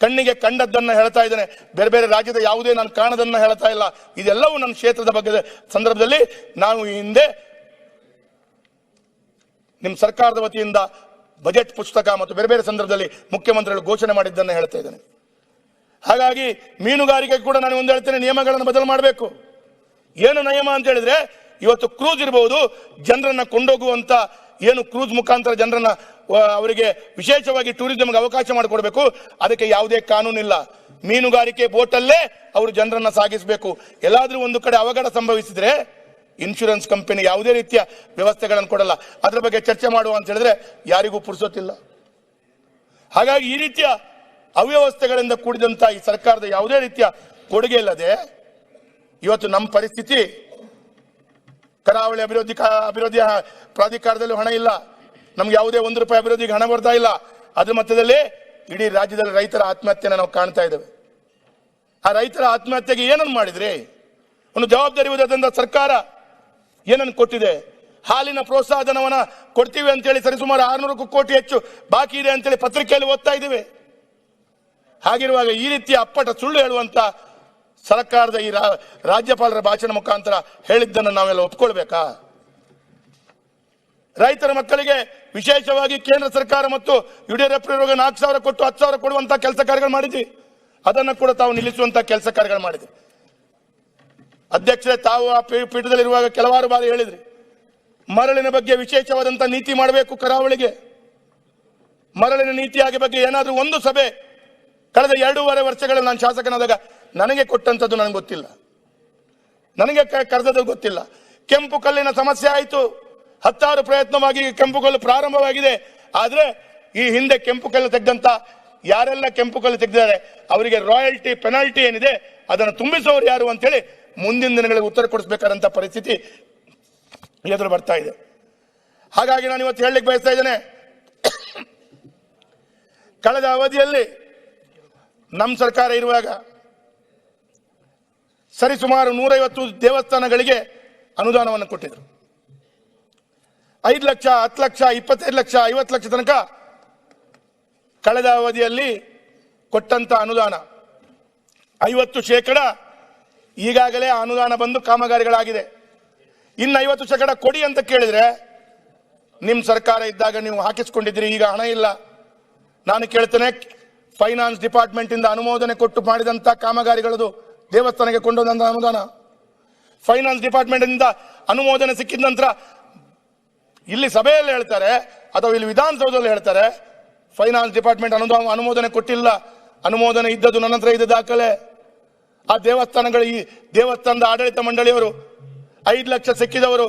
ಕಣ್ಣಿಗೆ ಕಂಡದ್ದನ್ನ ಹೇಳ್ತಾ ಇದ್ದೇನೆ. ಬೇರೆ ಬೇರೆ ರಾಜ್ಯದ ಯಾವುದೇ ನಾನು ಕಾಣದನ್ನ ಹೇಳ್ತಾ ಇಲ್ಲ. ಇದೆಲ್ಲವೂ ನನ್ನ ಕ್ಷೇತ್ರದ ಬಗ್ಗೆ ಸಂದರ್ಭದಲ್ಲಿ ನಾನು ಈ ಹಿಂದೆ ನಿಮ್ಮ ಸರ್ಕಾರದ ವತಿಯಿಂದ ಬಜೆಟ್ ಪುಸ್ತಕ ಮತ್ತು ಬೇರೆ ಬೇರೆ ಸಂದರ್ಭದಲ್ಲಿ ಮುಖ್ಯಮಂತ್ರಿಗಳು ಘೋಷಣೆ ಮಾಡಿದ್ದನ್ನು ಹೇಳ್ತಾ ಇದ್ದೇನೆ. ಹಾಗಾಗಿ ಮೀನುಗಾರಿಕೆ ಕೂಡ ನಾನು ಒಂದು ಹೇಳ್ತೇನೆ, ನಿಯಮಗಳನ್ನು ಬದಲು ಮಾಡಬೇಕು. ಏನು ನಿಯಮ ಅಂತ ಹೇಳಿದ್ರೆ, ಇವತ್ತು ಕ್ರೂಸ್ ಇರಬಹುದು ಜನರನ್ನ ಕೊಂಡೋಗುವಂತ ಏನು ಕ್ರೂಸ್ ಮುಖಾಂತರ ಜನರನ್ನ ಅವರಿಗೆ ವಿಶೇಷವಾಗಿ ಟೂರಿಸಂಗೆ ಅವಕಾಶ ಮಾಡಿಕೊಡ್ಬೇಕು. ಅದಕ್ಕೆ ಯಾವುದೇ ಕಾನೂನಿಲ್ಲ. ಮೀನುಗಾರಿಕೆ ಬೋಟಲ್ಲೇ ಅವರು ಜನರನ್ನ ಸಾಗಿಸಬೇಕು. ಎಲ್ಲಾದ್ರೂ ಒಂದು ಕಡೆ ಅವಘಡ ಸಂಭವಿಸಿದ್ರೆ ಇನ್ಶೂರೆನ್ಸ್ ಕಂಪನಿ ಯಾವುದೇ ರೀತಿಯ ವ್ಯವಸ್ಥೆಗಳನ್ನು ಕೊಡಲ್ಲ. ಅದರ ಬಗ್ಗೆ ಚರ್ಚೆ ಮಾಡುವ ಅಂತ ಹೇಳಿದ್ರೆ ಯಾರಿಗೂ ಪುರುಸೋತಿಲ್ಲ ಹಾಗಾಗಿ ಈ ರೀತಿಯ ಅವ್ಯವಸ್ಥೆಗಳಿಂದ ಕೂಡಿದಂತ ಈ ಸರ್ಕಾರದ ಯಾವುದೇ ರೀತಿಯ ಕೊಡುಗೆ ಇಲ್ಲದೆ ಇವತ್ತು ನಮ್ಮ ಪರಿಸ್ಥಿತಿ ಕರಾವಳಿ ಅಭಿವೃದ್ಧಿ ಅಭಿವೃದ್ಧಿ ಪ್ರಾಧಿಕಾರದಲ್ಲಿ ಹಣ ಇಲ್ಲ. ನಮ್ಗೆ ಯಾವುದೇ ಒಂದು ರೂಪಾಯಿ ಅಭಿವೃದ್ಧಿಗೆ ಹಣ ಬರ್ತಾ ಇಲ್ಲ. ಅದ್ರ ಮಧ್ಯದಲ್ಲಿ ಇಡೀ ರಾಜ್ಯದಲ್ಲಿ ರೈತರ ಆತ್ಮಹತ್ಯೆನ ನಾವು ಕಾಣ್ತಾ ಇದ್ದೇವೆ. ಆ ರೈತರ ಆತ್ಮಹತ್ಯೆಗೆ ಏನನ್ನು ಮಾಡಿದ್ರಿ? ಒಂದು ಜವಾಬ್ದಾರಿ ಉದಾದಂತ ಸರ್ಕಾರ ಏನನ್ನು ಕೊಟ್ಟಿದೆ? ಹಾಲಿನ ಪ್ರೋತ್ಸಾಹ ಧನವನ್ನ ಕೊಡ್ತೀವಿ ಅಂತೇಳಿ ಸರಿಸುಮಾರು ಆರ್ನೂರಕ್ಕೂ ಕೋಟಿ ಹೆಚ್ಚು ಬಾಕಿ ಇದೆ ಅಂತೇಳಿ ಪತ್ರಿಕೆಯಲ್ಲಿ ಓದ್ತಾ ಇದ್ದೇವೆ. ಹಾಗಿರುವಾಗ ಈ ರೀತಿಯ ಅಪ್ಪಟ ಸುಳ್ಳು ಹೇಳುವಂತ ಸರ್ಕಾರದ ಈ ರಾಜ್ಯಪಾಲರ ಭಾಷಣ ಮುಖಾಂತರ ಹೇಳಿದ್ದನ್ನು ನಾವೆಲ್ಲ ಒಪ್ಕೊಳ್ಬೇಕಾ? ರೈತರ ಮಕ್ಕಳಿಗೆ ವಿಶೇಷವಾಗಿ ಕೇಂದ್ರ ಸರ್ಕಾರ ಮತ್ತು ಯಡಿಯೂರಪ್ಪನವರಿಗೆ ನಾಲ್ಕು ಸಾವಿರ ಕೊಟ್ಟು ಹತ್ತು ಸಾವಿರ ಕೊಡುವಂತಹ ಕೆಲಸ ಕಾರ್ಯಗಳು ಮಾಡಿದ್ವಿ. ಅದನ್ನು ಕೂಡ ತಾವು ನಿಲ್ಲಿಸುವಂತಹ ಕೆಲಸ ಕಾರ್ಯಗಳು ಮಾಡಿದ್ವಿ. ಅಧ್ಯಕ್ಷರೇ, ತಾವು ಆ ಪೀಠದಲ್ಲಿರುವಾಗ ಕೆಲವಾರು ಬಾರಿ ಹೇಳಿದ್ರಿ, ಮರಳಿನ ಬಗ್ಗೆ ವಿಶೇಷವಾದಂತಹ ನೀತಿ ಮಾಡಬೇಕು ಕರಾವಳಿಗೆ. ಮರಳಿನ ನೀತಿಯಾಗಿ ಬಗ್ಗೆ ಏನಾದರೂ ಒಂದು ಸಭೆ ಕಳೆದ ಎರಡೂವರೆ ವರ್ಷಗಳಲ್ಲಿ ನಾನು ಶಾಸಕನಾದಾಗ ನನಗೆ ಕೊಟ್ಟಂಥದ್ದು ನನಗೆ ಗೊತ್ತಿಲ್ಲ. ನನಗೆ ಕರೆದದ್ದು ಗೊತ್ತಿಲ್ಲ. ಕೆಂಪು ಕಲ್ಲಿನ ಸಮಸ್ಯೆ ಆಯಿತು. ಹತ್ತಾರು ಪ್ರಯತ್ನವಾಗಿ ಕೆಂಪು ಕಲ್ಲು ಪ್ರಾರಂಭವಾಗಿದೆ. ಆದ್ರೆ ಈ ಹಿಂದೆ ಕೆಂಪು ಕಲ್ಲು ತೆಗೆದಂತ ಯಾರೆಲ್ಲ ಕೆಂಪು ಕಲ್ಲು ತೆಗೆದಿದ್ದಾರೆ, ಅವರಿಗೆ ರಾಯಲ್ಟಿ ಪೆನಾಲ್ಟಿ ಏನಿದೆ, ಅದನ್ನು ತುಂಬಿಸೋರು ಯಾರು ಅಂತೇಳಿ ಮುಂದಿನ ದಿನಗಳಿಗೆ ಉತ್ತರ ಕೊಡಿಸಬೇಕಾದಂತ ಪರಿಸ್ಥಿತಿ ಎದುರು ಬರ್ತಾ ಇದೆ. ಹಾಗಾಗಿ ನಾನು ಇವತ್ತು ಹೇಳಲಿಕ್ಕೆ ಬಯಸ್ತಾ ಇದ್ದೇನೆ, ಕಳೆದ ಅವಧಿಯಲ್ಲಿ ನಮ್ಮ ಸರ್ಕಾರ ಇರುವಾಗ ಸರಿಸುಮಾರು ನೂರೈವತ್ತು ದೇವಸ್ಥಾನಗಳಿಗೆ ಅನುದಾನವನ್ನು ಕೊಟ್ಟಿದ್ರು. ಐದು ಲಕ್ಷ, ಹತ್ತು ಲಕ್ಷ, ಇಪ್ಪತ್ತೈದು ಲಕ್ಷ, ಐವತ್ತು ಲಕ್ಷ ತನಕ ಕಳೆದ ಅವಧಿಯಲ್ಲಿ ಕೊಟ್ಟಂತ ಅನುದಾನ. ಐವತ್ತು ಶೇಕಡ ಈಗಾಗಲೇ ಅನುದಾನ ಬಂದು ಕಾಮಗಾರಿಗಳಾಗಿದೆ. ಇನ್ನು ಐವತ್ತು ಶೇಕಡ ಕೊಡಿ ಅಂತ ಕೇಳಿದ್ರೆ ನಿಮ್ಮ ಸರ್ಕಾರ ಇದ್ದಾಗ ನೀವು ಹಾಕಿಸ್ಕೊಂಡಿದ್ದೀರಿ, ಈಗ ಹಣ ಇಲ್ಲ. ನಾನು ಕೇಳ್ತೇನೆ ಫೈನಾನ್ಸ್ ಡಿಪಾರ್ಟ್ಮೆಂಟ್ ಇಂದ ಅನುಮೋದನೆ ಕೊಟ್ಟು ಮಾಡಿದಂತ ಕಾಮಗಾರಿಗಳದು ದೇವಸ್ಥಾನಕ್ಕೆ ಕೊಂಡೋದಂತ ಅನುದಾನ. ಫೈನಾನ್ಸ್ ಡಿಪಾರ್ಟ್ಮೆಂಟ್ ಇಂದ ಅನುಮೋದನೆ ಸಿಕ್ಕಿದ ನಂತರ ಇಲ್ಲಿ ಸಭೆಯಲ್ಲಿ ಹೇಳ್ತಾರೆ, ಅಥವಾ ಇಲ್ಲಿ ವಿಧಾನಸೌಧದಲ್ಲಿ ಹೇಳ್ತಾರೆ ಫೈನಾನ್ಸ್ ಡಿಪಾರ್ಟ್ಮೆಂಟ್ ಅನುದಾನ ಅನುಮೋದನೆ ಕೊಟ್ಟಿಲ್ಲ. ಅನುಮೋದನೆ ಇದ್ದದ್ದು ನನ್ನ ಹತ್ರ ಇದೆ ದಾಖಲೆ. ಆ ದೇವಸ್ಥಾನಗಳ ಈ ದೇವಸ್ಥಾನದ ಆಡಳಿತ ಮಂಡಳಿಯವರು ಐದು ಲಕ್ಷ ಸಿಕ್ಕಿದವರು.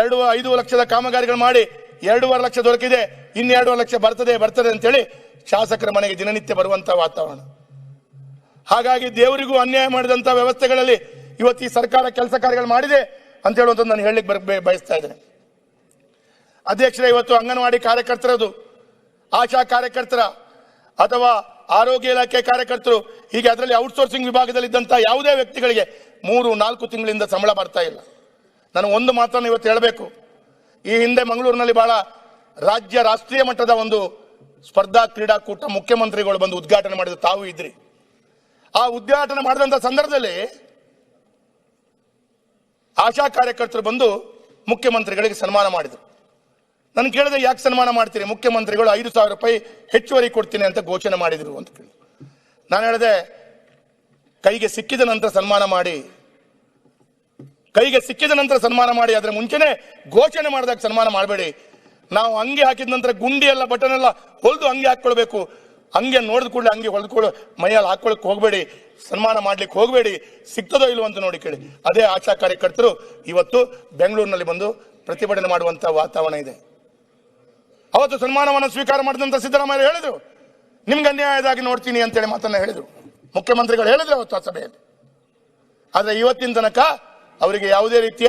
ಎರಡು, ಐದು ಲಕ್ಷದ ಕಾಮಗಾರಿಗಳು ಮಾಡಿ ಎರಡೂವರೆ ಲಕ್ಷ ದೊರಕಿದೆ. ಇನ್ನೆರಡೂವರೆ ಲಕ್ಷ ಬರ್ತದೆ ಬರ್ತದೆ ಅಂತೇಳಿ ಶಾಸಕರ ಮನೆಗೆ ದಿನನಿತ್ಯ ಬರುವಂತಹ ವಾತಾವರಣ. ಹಾಗಾಗಿ ದೇವರಿಗೂ ಅನ್ಯಾಯ ಮಾಡಿದಂತ ವ್ಯವಸ್ಥೆಗಳಲ್ಲಿ ಇವತ್ತು ಈ ಸರ್ಕಾರ ಕೆಲಸ ಕಾರ್ಯಗಳು ಮಾಡಿದೆ ಅಂತ ಹೇಳುವಂಥದ್ದು ನಾನು ಹೇಳಲಿಕ್ಕೆ ಬರ, ಬಯಸ್ತಾ ಇದ್ದೇನೆ. ಅಧ್ಯಕ್ಷರೇ, ಇವತ್ತು ಅಂಗನವಾಡಿ ಕಾರ್ಯಕರ್ತರದು, ಆಶಾ ಕಾರ್ಯಕರ್ತರ ಅಥವಾ ಆರೋಗ್ಯ ಇಲಾಖೆ ಕಾರ್ಯಕರ್ತರು, ಹೀಗೆ ಅದರಲ್ಲಿ ಔಟ್ಸೋರ್ಸಿಂಗ್ ವಿಭಾಗದಲ್ಲಿ ಇದ್ದಂತ ಯಾವುದೇ ವ್ಯಕ್ತಿಗಳಿಗೆ ಮೂರು, ನಾಲ್ಕು ತಿಂಗಳಿಂದ ಸಂಬಳ ಬರ್ತಾ ಇಲ್ಲ. ನಾನು ಒಂದು ಮಾತನ್ನು ಇವತ್ತು ಹೇಳಬೇಕು. ಈ ಹಿಂದೆ ಮಂಗಳೂರಿನಲ್ಲಿ ಬಹಳ ರಾಜ್ಯ ರಾಷ್ಟ್ರೀಯ ಮಟ್ಟದ ಒಂದು ಸ್ಪರ್ಧಾ ಕ್ರೀಡಾಕೂಟ ಮುಖ್ಯಮಂತ್ರಿಗಳು ಬಂದು ಉದ್ಘಾಟನೆ ಮಾಡಿದ ತಾವು ಇದ್ರಿ. ಆ ಉದ್ಘಾಟನೆ ಮಾಡಿದಂತ ಸಂದರ್ಭದಲ್ಲಿ ಆಶಾ ಕಾರ್ಯಕರ್ತರು ಬಂದು ಮುಖ್ಯಮಂತ್ರಿಗಳಿಗೆ ಸನ್ಮಾನ ಮಾಡಿದರು. ನಾನು ಕೇಳಿದೆ ಯಾಕೆ ಸನ್ಮಾನ ಮಾಡ್ತೀರಿ? ಮುಖ್ಯಮಂತ್ರಿಗಳು ಐದು ಸಾವಿರ ರೂಪಾಯಿ ಹೆಚ್ಚುವರಿ ಕೊಡ್ತೀನಿ ಅಂತ ಘೋಷಣೆ ಮಾಡಿದ್ರು ಅಂತ ಕೇಳಿ ನಾನು ಹೇಳಿದೆ, ಕೈಗೆ ಸಿಕ್ಕಿದ ನಂತರ ಸನ್ಮಾನ ಮಾಡಿ. ಕೈಗೆ ಸಿಕ್ಕಿದ ನಂತರ ಸನ್ಮಾನ ಮಾಡಿ ಅದರ ಮುಂಚೆನೆ ಘೋಷಣೆ ಮಾಡಿದಾಗ ಸನ್ಮಾನ ಮಾಡಬೇಡಿ. ನಾವು ಹಂಗೆ ಹಾಕಿದ ನಂತರ ಗುಂಡಿ ಎಲ್ಲ, ಬಟನ್ ಎಲ್ಲ ಹೊಲಿದು ಹಂಗೆ ಹಾಕೊಳ್ಬೇಕು ಹಂಗೆ ನೋಡಿದ ಕೂಡಲೇ ಹಂಗೆ ಹೊಲ್ಕೊಳ್ಳೋ ಮೈಯಲ್ಲಿ ಹಾಕೊಳಕ್ ಹೋಗಬೇಡಿ. ಸನ್ಮಾನ ಮಾಡ್ಲಿಕ್ಕೆ ಹೋಗಬೇಡಿ. ಸಿಗ್ತದೋ ಇಲ್ವೋ ಅಂತ ನೋಡಿ ಕೇಳಿ. ಅದೇ ಆಶಾ ಕಾರ್ಯಕರ್ತರು ಇವತ್ತು ಬೆಂಗಳೂರಿನಲ್ಲಿ ಬಂದು ಪ್ರತಿಭಟನೆ ಮಾಡುವಂಥ ವಾತಾವರಣ ಇದೆ. ಅವತ್ತು ಸನ್ಮಾನವನ್ನು ಸ್ವೀಕಾರ ಮಾಡಿದಂತ ಸಿದ್ದರಾಮಯ್ಯ ಹೇಳಿದ್ರು. ನಿಮ್ಗೆ ಅನ್ಯಾಯದಾಗಿ ನೋಡ್ತೀನಿ ಅಂತೇಳಿ ಮಾತನ್ನ ಹೇಳಿದ್ರು. ಮುಖ್ಯಮಂತ್ರಿಗಳು ಹೇಳಿದ್ರು ಅವತ್ತು ಆ ಸಭೆಯಲ್ಲಿ. ಆದ್ರೆ ಇವತ್ತಿನ ತನಕ ಅವರಿಗೆ ಯಾವುದೇ ರೀತಿಯ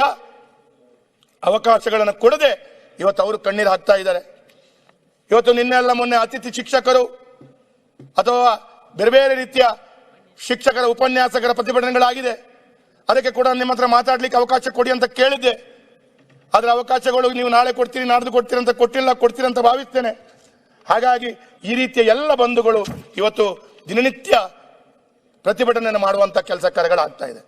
ಅವಕಾಶಗಳನ್ನು ಕೊಡದೆ ಇವತ್ತು ಅವರು ಕಣ್ಣೀರು ಹಾಕ್ತಾ ಇದ್ದಾರೆ. ಇವತ್ತು ನಿನ್ನೆ ಅಲ್ಲ, ಮೊನ್ನೆ ಅತಿಥಿ ಶಿಕ್ಷಕರು ಅಥವಾ ಬೇರೆ ಬೇರೆ ರೀತಿಯ ಶಿಕ್ಷಕರ ಉಪನ್ಯಾಸಕರ ಪ್ರತಿಭಟನೆಗಳಾಗಿದೆ. ಅದಕ್ಕೆ ಕೂಡ ನಿಮ್ಮ ಹತ್ರ ಮಾತಾಡ್ಲಿಕ್ಕೆ ಅವಕಾಶ ಕೊಡಿ ಅಂತ ಕೇಳಿದ್ದೆ. ಅದರ ಅವಕಾಶಗಳು ನೀವು ನಾಳೆ ಕೊಡ್ತೀರಿ ನಾಡ್ದು ಕೊಡ್ತೀರಿ ಅಂತ ಕೊಟ್ಟಿಲ್ಲ ಕೊಡ್ತೀರಿ ಅಂತ ಭಾವಿಸ್ತೇನೆ. ಹಾಗಾಗಿ ಈ ರೀತಿಯ ಎಲ್ಲ ಬಂಧುಗಳು ಇವತ್ತು ದಿನನಿತ್ಯ ಪ್ರತಿಭಟನೆಯನ್ನು ಮಾಡುವಂತ ಕೆಲಸ ಕಾರ್ಯಗಳಾಗ್ತಾ ಇದೆ.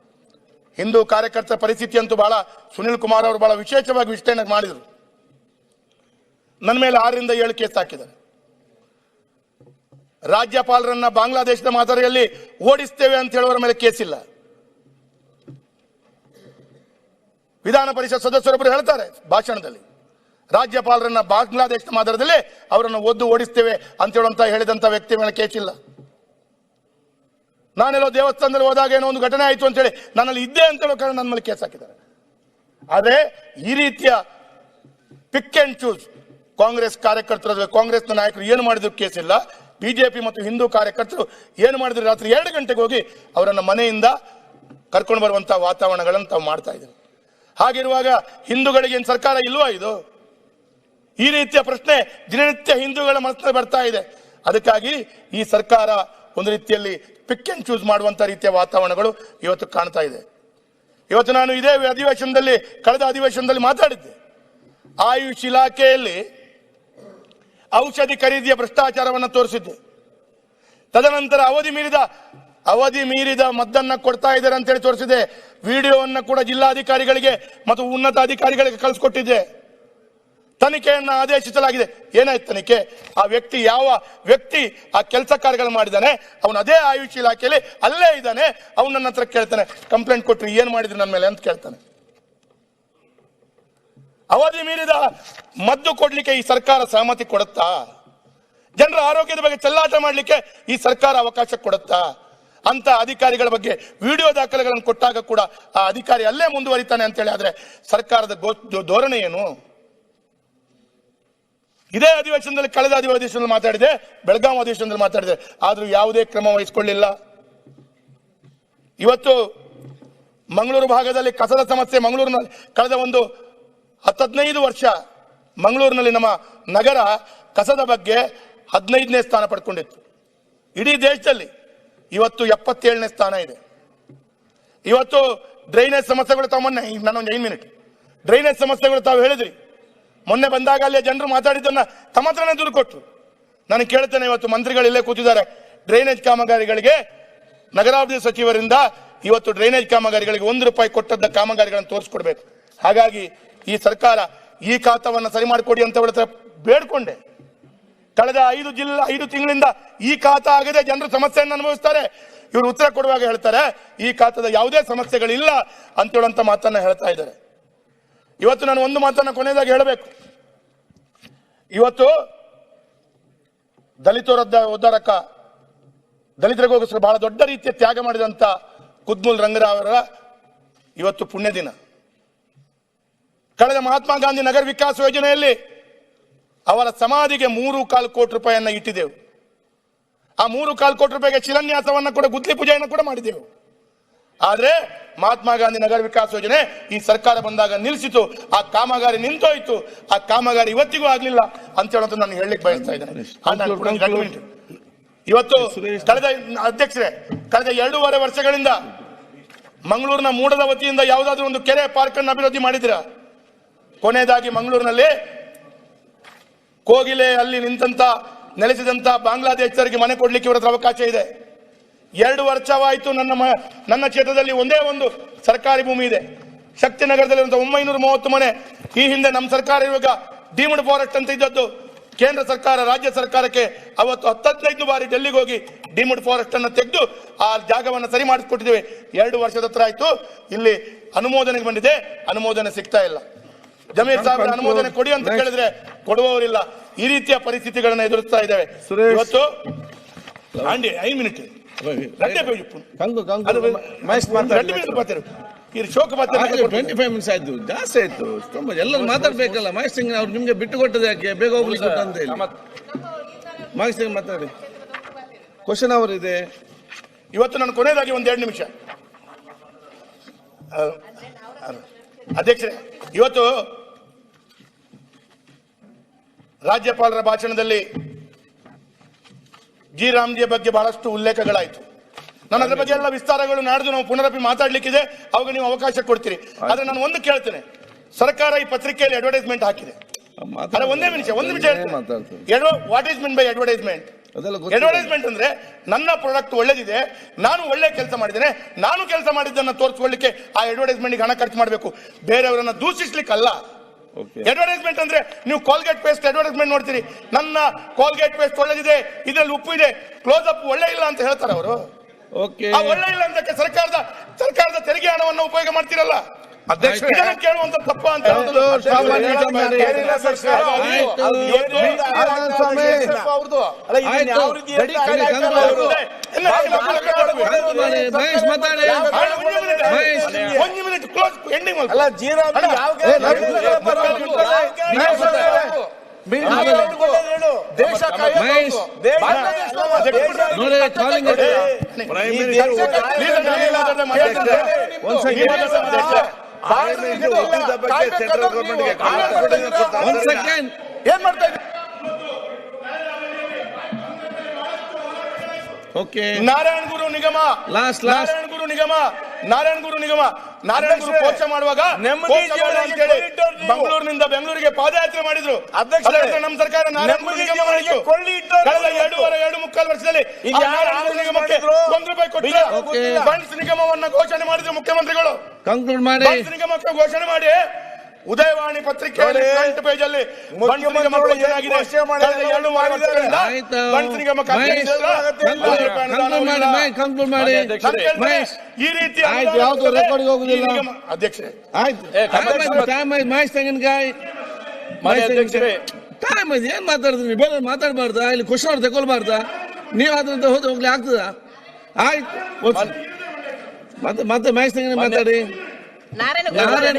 ಹಿಂದೂ ಕಾರ್ಯಕರ್ತರ ಪರಿಸ್ಥಿತಿ ಅಂತೂ ಬಹಳ, ಸುನಿಲ್ ಕುಮಾರ್ ಅವರು ಬಹಳ ವಿಶೇಷವಾಗಿ ವಿಶ್ಲೇಷಣೆ ಮಾಡಿದರು. ನನ್ನ ಮೇಲೆ ಆರರಿಂದ ಏಳು ಕೇಸ್ ಹಾಕಿದ್ದಾರೆ. ರಾಜ್ಯಪಾಲರನ್ನ ಬಾಂಗ್ಲಾದೇಶದ ಮಾದರಿಯಲ್ಲಿ ಓಡಿಸ್ತೇವೆ ಅಂತ ಹೇಳುವವರ ಮೇಲೆ ಕೇಸ್ ಇಲ್ಲ ವಿಧಾನ ಪರಿಷತ್ ಸದಸ್ಯರೊಬ್ಬರು ಹೇಳ್ತಾರೆ ಭಾಷಣದಲ್ಲಿ. ರಾಜ್ಯಪಾಲರನ್ನ ಬಾಂಗ್ಲಾದೇಶದ ಮಾದರದಲ್ಲಿ ಅವರನ್ನು ಒದ್ದು ಓಡಿಸ್ತೇವೆ ಅಂತ ಹೇಳುವಂತ ಹೇಳಿದಂತ ವ್ಯಕ್ತಿ ಮೇಲೆ ಕೇಚಿಲ್ಲ ನಾನೆಲ್ಲೋ ದೇವಸ್ಥಾನದಲ್ಲಿ ಹೋದಾಗ ಏನೋ ಒಂದು ಘಟನೆ ಆಯಿತು ಅಂತೇಳಿ ನನ್ನಲ್ಲಿ ಇದ್ದೆ ಅಂತ ಹೇಳೋ ಕಾರಣ ನನ್ನ ಮೇಲೆ ಕೇಸ್ ಹಾಕಿದ್ದಾರೆ. ಆದರೆ ಈ ರೀತಿಯ ಪಿಕ್ ಅಂಡ್ ಚೂಸ್ ಕಾಂಗ್ರೆಸ್ ಕಾರ್ಯಕರ್ತರ ಕಾಂಗ್ರೆಸ್ನ ನಾಯಕರು ಏನು ಮಾಡಿದ್ರು ಕೇಸ್ ಇಲ್ಲ. ಬಿಜೆಪಿ ಮತ್ತು ಹಿಂದೂ ಕಾರ್ಯಕರ್ತರು ಏನು ಮಾಡಿದ್ರು ರಾತ್ರಿ ಎರಡು ಗಂಟೆಗೆ ಹೋಗಿ ಅವರನ್ನ ಮನೆಯಿಂದ ಕರ್ಕೊಂಡು ಬರುವಂತಹ ವಾತಾವರಣಗಳನ್ನು ತಾವು ಮಾಡ್ತಾ ಇದ್ದಾರೆ. ಹಾಗಿರುವಾಗ ಹಿಂದೂಗಳಿಗೆ ಸರ್ಕಾರ ಇಲ್ವಾ ಇದು? ಈ ರೀತಿಯ ಪ್ರಶ್ನೆ ದಿನನಿತ್ಯ ಹಿಂದೂಗಳ ಮನಸ್ಸಿನಲ್ಲಿ ಬರ್ತಾ ಇದೆ. ಅದಕ್ಕಾಗಿ ಈ ಸರ್ಕಾರ ಒಂದು ರೀತಿಯಲ್ಲಿ ಪಿಕ್ ಅಂಡ್ ಚೂಸ್ ಮಾಡುವಂತ ರೀತಿಯ ವಾತಾವರಣಗಳು ಇವತ್ತು ಕಾಣ್ತಾ ಇದೆ. ಇವತ್ತು ನಾನು ಇದೇ ಅಧಿವೇಶನದಲ್ಲಿ, ಕಳೆದ ಅಧಿವೇಶನದಲ್ಲಿ ಮಾತಾಡಿದ್ದೆ. ಆಯುಷ್ ಇಲಾಖೆಯಲ್ಲಿ ಔಷಧಿ ಖರೀದಿಯ ಭ್ರಷ್ಟಾಚಾರವನ್ನು ತೋರಿಸಿದ್ದೆ. ತದನಂತರ ಅವಧಿ ಮೀರಿದ ಅವಧಿ ಮೀರಿದ ಮದ್ದನ್ನ ಕೊಡ್ತಾ ಇದ್ದಾರೆ ಅಂತೇಳಿ ತೋರಿಸಿದೆ ವಿಡಿಯೋವನ್ನ ಕೂಡ ಜಿಲ್ಲಾಧಿಕಾರಿಗಳಿಗೆ ಮತ್ತು ಉನ್ನತ ಅಧಿಕಾರಿಗಳಿಗೆ ಕಳಿಸ್ಕೊಟ್ಟಿದ್ದೆ. ತನಿಖೆಯನ್ನು ಆದೇಶಿಸಲಾಗಿದೆ. ಏನಾಯ್ತು ತನಿಖೆ? ಆ ವ್ಯಕ್ತಿ ಯಾವ ವ್ಯಕ್ತಿ ಆ ಕೆಲಸ ಕಾರ್ಯಗಳು ಮಾಡಿದಾನೆ? ಅವನು ಅದೇ ಆಯುಷ್ ಇಲಾಖೆಯಲ್ಲಿ ಅಲ್ಲೇ ಇದ್ದಾನೆ. ಅವನು ನನ್ನ ಹತ್ರ ಕೇಳ್ತಾನೆ. ಕಂಪ್ಲೇಂಟ್ ಕೊಟ್ಟರು ಏನು ಮಾಡಿದ್ರು ನನ್ನ ಮೇಲೆ ಅಂತ ಕೇಳ್ತಾನೆ. ಅವಧಿ ಮೀರಿದ ಮದ್ದು ಕೊಡ್ಲಿಕ್ಕೆ ಈ ಸರ್ಕಾರ ಸಹಮತಿ ಕೊಡುತ್ತಾ? ಜನರ ಆರೋಗ್ಯದ ಬಗ್ಗೆ ಚೆಲ್ಲಾಟ ಮಾಡಲಿಕ್ಕೆ ಈ ಸರ್ಕಾರ ಅವಕಾಶ ಕೊಡುತ್ತಾ? ಅಂತ ಅಧಿಕಾರಿಗಳ ಬಗ್ಗೆ ವಿಡಿಯೋ ದಾಖಲೆಗಳನ್ನು ಕೊಟ್ಟಾಗ ಕೂಡ ಆ ಅಧಿಕಾರಿ ಅಲ್ಲೇ ಮುಂದುವರಿತಾನೆ ಅಂತೇಳಿ ಆದ್ರೆ ಸರ್ಕಾರದ ಧೋರಣೆ ಏನು? ಇದೇ ಅಧಿವೇಶನದಲ್ಲಿ ಕಳೆದ ಅಧಿವೇಶನದಲ್ಲಿ ಮಾತಾಡಿದೆ ಬೆಳಗಾವಿ ಅಧಿವೇಶನದಲ್ಲಿ ಮಾತಾಡಿದೆ. ಆದ್ರೂ ಯಾವುದೇ ಕ್ರಮ ವಹಿಸಿಕೊಳ್ಳಿಲ್ಲ. ಇವತ್ತು ಮಂಗಳೂರು ಭಾಗದಲ್ಲಿ ಕಸದ ಸಮಸ್ಯೆ ಮಂಗಳೂರಿನಲ್ಲಿ. ಕಳೆದ ಒಂದು ಹತ್ತದೈದು ವರ್ಷ ಮಂಗಳೂರಿನಲ್ಲಿ ನಮ್ಮ ನಗರ ಕಸದ ಬಗ್ಗೆ ಹದಿನೈದನೇ ಸ್ಥಾನ ಪಡ್ಕೊಂಡಿತ್ತು. ಇಡೀ ದೇಶದಲ್ಲಿ ಇವತ್ತು ಎಪ್ಪತ್ತೇಳನೇ ಸ್ಥಾನ ಇದೆ. ಇವತ್ತು ಡ್ರೈನೇಜ್ ಸಮಸ್ಯೆಗಳು ತಾವು ಮೊನ್ನೆ ಈಗ ನಾನೊಂದು ಐದು ಮಿನಿಟ್ ಡ್ರೈನೇಜ್ ಸಮಸ್ಯೆಗಳು ತಾವು ಹೇಳಿದ್ರಿ. ಮೊನ್ನೆ ಬಂದಾಗ ಅಲ್ಲೇ ಜನರು ಮಾತಾಡಿದ್ದನ್ನ ತಮ್ಮ ಹತ್ರನೇ ದೂರು ಕೊಟ್ಟರು ನಾನು ಕೇಳ್ತೇನೆ ಇವತ್ತು ಮಂತ್ರಿಗಳು ಇಲ್ಲೇ ಕೂತಿದ್ದಾರೆ. ಡ್ರೈನೇಜ್ ಕಾಮಗಾರಿಗಳಿಗೆ ನಗರಾಭಿವೃದ್ಧಿ ಸಚಿವರಿಂದ ಇವತ್ತು ಡ್ರೈನೇಜ್ ಕಾಮಗಾರಿಗಳಿಗೆ ಒಂದು ರೂಪಾಯಿ ಕೊಟ್ಟದ್ದ ಕಾಮಗಾರಿಗಳನ್ನು ತೋರಿಸ್ಕೊಡ್ಬೇಕು. ಹಾಗಾಗಿ ಈ ಸರ್ಕಾರ ಈ ಖಾತವನ್ನು ಸರಿ ಮಾಡಿಕೊಡಿ ಅಂತ ಹೇಳ್ತಾರೆ ಬೇಡ್ಕೊಂಡೆ. ಕಳೆದ ಐದು ಜಿಲ್ಲಾ, ಐದು ತಿಂಗಳಿಂದ ಈ ಖಾತ ಆಗದೆ, ಜನರು ಸಮಸ್ಯೆಯನ್ನು ಅನುಭವಿಸ್ತಾರೆ. ಇವರು ಉತ್ತರ ಕೊಡುವಾಗ ಹೇಳ್ತಾರೆ, ಈ ಖಾತದ ಯಾವುದೇ ಸಮಸ್ಯೆಗಳಿಲ್ಲ ಅಂತ ಹೇಳುವಂತ ಮಾತನ್ನ ಹೇಳ್ತಾ ಇದ್ದಾರೆ. ಇವತ್ತು ನಾನು ಒಂದು ಮಾತನ್ನ ಕೊನೆಯದಾಗಿ ಹೇಳಬೇಕು. ಇವತ್ತು ದಲಿತರದ್ದ ಉದ್ಧಾರಕ ದಲಿತರಿಗೋಸ್ಕರ ಬಹಳ ದೊಡ್ಡ ರೀತಿಯ ತ್ಯಾಗ ಮಾಡಿದಂತ ಕುದ್ಮುಲ್ ರಂಗರಾವರ ಇವತ್ತು ಪುಣ್ಯ ದಿನ ಕಳೆದ ಮಹಾತ್ಮ ಗಾಂಧಿ ನಗರ ವಿಕಾಸ ಯೋಜನೆಯಲ್ಲಿ ಅವರ ಸಮಾಧಿಗೆ ಮೂರು ಕಾಲು ಕೋಟಿ ರೂಪಾಯಿಯನ್ನು ಇಟ್ಟಿದ್ದೆವು. ಆ ಮೂರು ಕಾಲು ಕೋಟಿ ರೂಪಾಯಿಗೆ ಶಿಲಾನ್ಯಾಸವನ್ನ ಕೂಡ ಗುದ್ಲಿ ಪೂಜೆಯನ್ನು ಕೂಡ ಮಾಡಿದೆವು ಆದ್ರೆ ಮಹಾತ್ಮ ಗಾಂಧಿ ನಗರ ವಿಕಾಸ ಯೋಜನೆ ಈ ಸರ್ಕಾರ ಬಂದಾಗ ನಿಲ್ಲಿಸಿತು. ಆ ಕಾಮಗಾರಿ ನಿಂತೋಯ್ತು. ಆ ಕಾಮಗಾರಿ ಇವತ್ತಿಗೂ ಆಗ್ಲಿಲ್ಲ ಅಂತ ಹೇಳೋದು ನಾನು ಹೇಳಲಿಕ್ಕೆ ಬಯಸ್ತಾ ಇದ್ದೇನೆ. ಇವತ್ತು ಕಳೆದ ಅಧ್ಯಕ್ಷರೇ ಕಳೆದ ಎರಡೂವರೆ ವರ್ಷಗಳಿಂದ ಮಂಗಳೂರಿನ ಮೂಡದ ವತಿಯಿಂದ ಯಾವುದಾದ್ರೂ ಒಂದು ಕೆರೆ ಪಾರ್ಕ್ ಅನ್ನು ಅಭಿವೃದ್ಧಿ ಮಾಡಿದಿರ ಕೊನೆಯದಾಗಿ ಮಂಗಳೂರಿನಲ್ಲಿ ಕೋಗಿಲೆ ಅಲ್ಲಿ ನಿಂತಂತ, ನೆಲೆಸಿದಂತ ಬಾಂಗ್ಲಾದೇಶರಿಗೆ ಮನೆ ಕೊಡ್ಲಿಕ್ಕೆ ಇವರ ಅವಕಾಶ ಇದೆ. ಎರಡು ವರ್ಷವಾಯಿತು ನನ್ನ ನನ್ನ ಕ್ಷೇತ್ರದಲ್ಲಿ ಒಂದೇ ಒಂದು ಸರ್ಕಾರಿ ಭೂಮಿ ಇದೆ. ಶಕ್ತಿನಗರದಲ್ಲಿ ಒಂದು ಒಂಬೈನೂರ ಮೂವತ್ತು ಮನೆ, ಈ ಹಿಂದೆ ನಮ್ಮ ಸರ್ಕಾರ ಇವಾಗ ಡೀಮ್ಡ್ ಫಾರೆಸ್ಟ್ ಅಂತ ಇದ್ದದ್ದು. ಕೇಂದ್ರ ಸರ್ಕಾರ, ರಾಜ್ಯ ಸರ್ಕಾರಕ್ಕೆ ಅವತ್ತು ಹತ್ತದೈದು ಬಾರಿ ಡೆಲ್ಲಿಗೆ ಹೋಗಿ ಡೀಮ್ಡ್ ಫಾರೆಸ್ಟ್ ಅನ್ನು ತೆಗೆದು ಆ ಜಾಗವನ್ನು ಸರಿ ಮಾಡಿಸ್ಕೊಟ್ಟಿದ್ದೇವೆ. ಎರಡು ವರ್ಷದ ಹತ್ರ ಆಯ್ತು. ಇಲ್ಲಿ ಅನುಮೋದನೆಗೆ ಬಂದಿದೆ. ಅನುಮೋದನೆ ಸಿಗ್ತಾ ಇಲ್ಲ. ಜಮೀರ್ ಸಾಹೇಬ್ರ ಅನುಮೋದನೆ ಕೊಡಿ ಅಂತ ಕೇಳಿದ್ರೆ ಕೊಡುವವರಿಲ್ಲ. ಈ ರೀತಿಯ ಪರಿಸ್ಥಿತಿಗಳನ್ನ ಎದುರಿಸ್ತಾ ಇದ್ದೇವೆ. ಇವತ್ತು ಐದು ಮಿನಿಟ್ ಶೋಕ ಟ್ವೆಂಟಿ ಫೈವ್ ಮಿನಿಟ್ಸ್ ಆಯ್ತು. ಜಾಸ್ತಿ ಆಯ್ತು. ತುಂಬಾ ಎಲ್ಲರೂ ಮಾತಾಡ್ಬೇಕಲ್ಲ. ಮಹೇಶ್ ಸಿಂಗ್ ಅವ್ರು ನಿಮ್ಗೆ ಬಿಟ್ಟು ಕೊಟ್ಟದ ಯಾಕೆ? ಬೇಗ ಹೋಗ್ಲಿಕ್ಕೆ ಅಂತ ಹೇಳಿ. ಮಹೇಶ್ ಸಿಂಗ್ ಮಾತಾಡಿ. ಕ್ವಶನ್ ಅವರ್ ಇದೆ. ಇವತ್ತು ನಾನು ಕೊನೆಯದಾಗಿ ಒಂದ್ ಎರಡು ನಿಮಿಷ. ಅಧ್ಯಕ್ಷರೇ ಇವತ್ತು ರಾಜ್ಯಪಾಲರ ಭಾಷಣದಲ್ಲಿ ಜಿ. ರಾಮ್ಜಿಯ ಬಗ್ಗೆ ಬಹಳಷ್ಟು ಉಲ್ಲೇಖಗಳಾಯಿತು. ನಾನು ಅದ್ರ ಬಗ್ಗೆ ಎಲ್ಲ ವಿಸ್ತಾರಗಳು ನಾಡ್ದು ನಾವು ಪುನರಪಿ ಮಾತಾಡ್ಲಿಕ್ಕಿದೆ. ಅವಾಗ ನೀವು ಅವಕಾಶ ಕೊಡ್ತೀರಿ. ಆದ್ರೆ ನಾನು ಒಂದು ಕೇಳ್ತೇನೆ. ಸರ್ಕಾರ ಈ ಪತ್ರಿಕೆಯಲ್ಲಿ ಅಡ್ವರ್ಟೈಸ್ಮೆಂಟ್ ಹಾಕಿದೆ. ಒಂದೇ ನಿಮಿಷ ಒಂದು ನಿಮಿಷ ಮೀನ್ ಬೈ ಅಡ್ವರ್ಟೈಸ್ಮೆಂಟ್ ಅಡ್ವರ್ಟೈಸ್ಮೆಂಟ್ ಅಂದ್ರೆ ನನ್ನ ಪ್ರಾಡಕ್ಟ್ ಒಳ್ಳೇದಿದೆ ನಾನು ಒಳ್ಳೆ ಕೆಲಸ ಮಾಡಿದ್ದೇನೆ ನಾನು ಕೆಲಸ ಮಾಡಿದ್ದನ್ನ ತೋರಿಸ್ಕೊಳ್ಳಿಕ್ಕೆ ಆ ಅಡ್ವರ್ಟೈಸ್ಮೆಂಟ್ ಹಣ ಖರ್ಚು ಮಾಡಬೇಕು. ಬೇರೆಯವರನ್ನ ದೂಷಿಸ್ಲಿಕ್ಕೆ ಅಲ್ಲ ಓಕೆ ಅಡ್ವರ್ಟೈಸ್ಮೆಂಟ್ ಅಂದ್ರೆ ನೀವು ಕೋಲ್ಗೇಟ್ ಪೇಸ್ಟ್ ಅಡ್ವರ್ಟೈಸ್ಮೆಂಟ್ ನೋಡ್ತೀರಿ. ನನ್ನ ಕೋಲ್ಗೇಟ್ ಪೇಸ್ಟ್ ಒಳ್ಳೆದಿದೆ ಇದ್ರಲ್ಲಿ ಉಪ್ಪು ಇದೆ ಕ್ಲೋಸ್ ಅಪ್ ಒಳ್ಳೆ ಇಲ್ಲ ಅಂತ ಹೇಳ್ತಾರೆ ಅವರು. ಒಳ್ಳೆ ಇಲ್ಲ ಅಂತಕ್ಕೆ ಸರ್ಕಾರದ ಸರ್ಕಾರದ ತೆರಿಗೆ ಹಣವನ್ನು ಉಪಯೋಗ ಮಾಡ್ತಿರಲ್ಲ? ಅಧ್ಯಕ್ಷ ಕೇಳುವಂತ ತಪ್ಪ ಅಂತ. ಮಹೇಶ್ ಮಾತಾಡಿ. ಮಹೇಶ್. ಒಂದು minute, ಕ್ಲೋಸ್ ಎಂಡಿಂಗ್. ಅಲ್ಲ ಜೀರಾ ಯಾವ. ದೇಶ ಕಾಲಿಂಗ್ ಇದು ಸೆಂಟ್ರಲ್ ಗೌರ್ಮೆಂಟ್ಗೆ ಏನ್ ಮಾಡ್ತಾ ಇದ್ದೀರಿ? ಓಕೆ ನಾರಾಯಣ ಗುರು ನಿಗಮ. Last last. ನಾರಾಯಣ ಗುರು ನಿಗಮ. ನಾರಾಯಣ ಗುರು ನಿಗಮ. ನಾರಾಯಣ ಗುರು ಅಧ್ಯಕ್ಷರೇ, ಮಾಡುವಾಗ ಮಂಗಳೂರಿನಿಂದ ಬೆಂಗಳೂರಿಗೆ ಪಾದಯಾತ್ರೆ ಮಾಡಿದ್ರು. ಅಧ್ಯಕ್ಷ ನಮ್ಮ ಸರ್ಕಾರ ನಾರಾಯಣ ಗುರು ನಿಗಮ ಕಳೆದ. ಎರಡೂವರೆ ಎರಡು ಮುಕ್ಕಾಲು ವರ್ಷದಲ್ಲಿ ನಿಗಮಕ್ಕೆ? ಒಂದು ರೂಪಾಯಿ ಕೊಟ್ಟಿಲ್ಲ ಫಂಡ್ಸ್ ನಿಗಮವನ್ನ ಘೋಷಣೆ ಮಾಡಿದ್ರು ಮುಖ್ಯಮಂತ್ರಿಗಳು. ಕಂಕ್ಲೂಡ್ ಮಾಡಿ. ನಿಗಮಕ್ಕೆ ಘೋಷಣೆ ಮಾಡಿ. ಉದಯವಾಣಿ ಪತ್ರಿಕೆಯಲ್ಲಿ ಫ್ರಂಟ್ ಪೇಜ್ ಅಲ್ಲಿ ಈ ರೀತಿ ಯಾವುದು ರೆಕಾರ್ಡ್ ಹೋಗುದಿಲ್ಲ. ಅಧ್ಯಕ್ಷೆ ಮಹೇಶ್ ತೆಂಗಿನಕಾಯಿ. ಟೈಮ್ ಏನ್ ಮಾತಾಡ್ತೀನಿ ಬೇರೆ ಮಾತಾಡಬಾರ್ದಾ? ಇಲ್ಲಿ ಕ್ವಶನ್ ಅವ್ರು ತಗೊಳ್ಬಾರ್ದಾ ನೀವು ಅದ್ರಿಂದ ಹೋದ್ ಹೋಗ್ಲಿ ಆಗ್ತದ? ಆಯ್ತು ಮತ್ತೆ ಮತ್ತೆ ಮಹೇಶ್ ತೆಂಗಿನ ಮಾತಾಡಿ. ನಾರಾಯಣ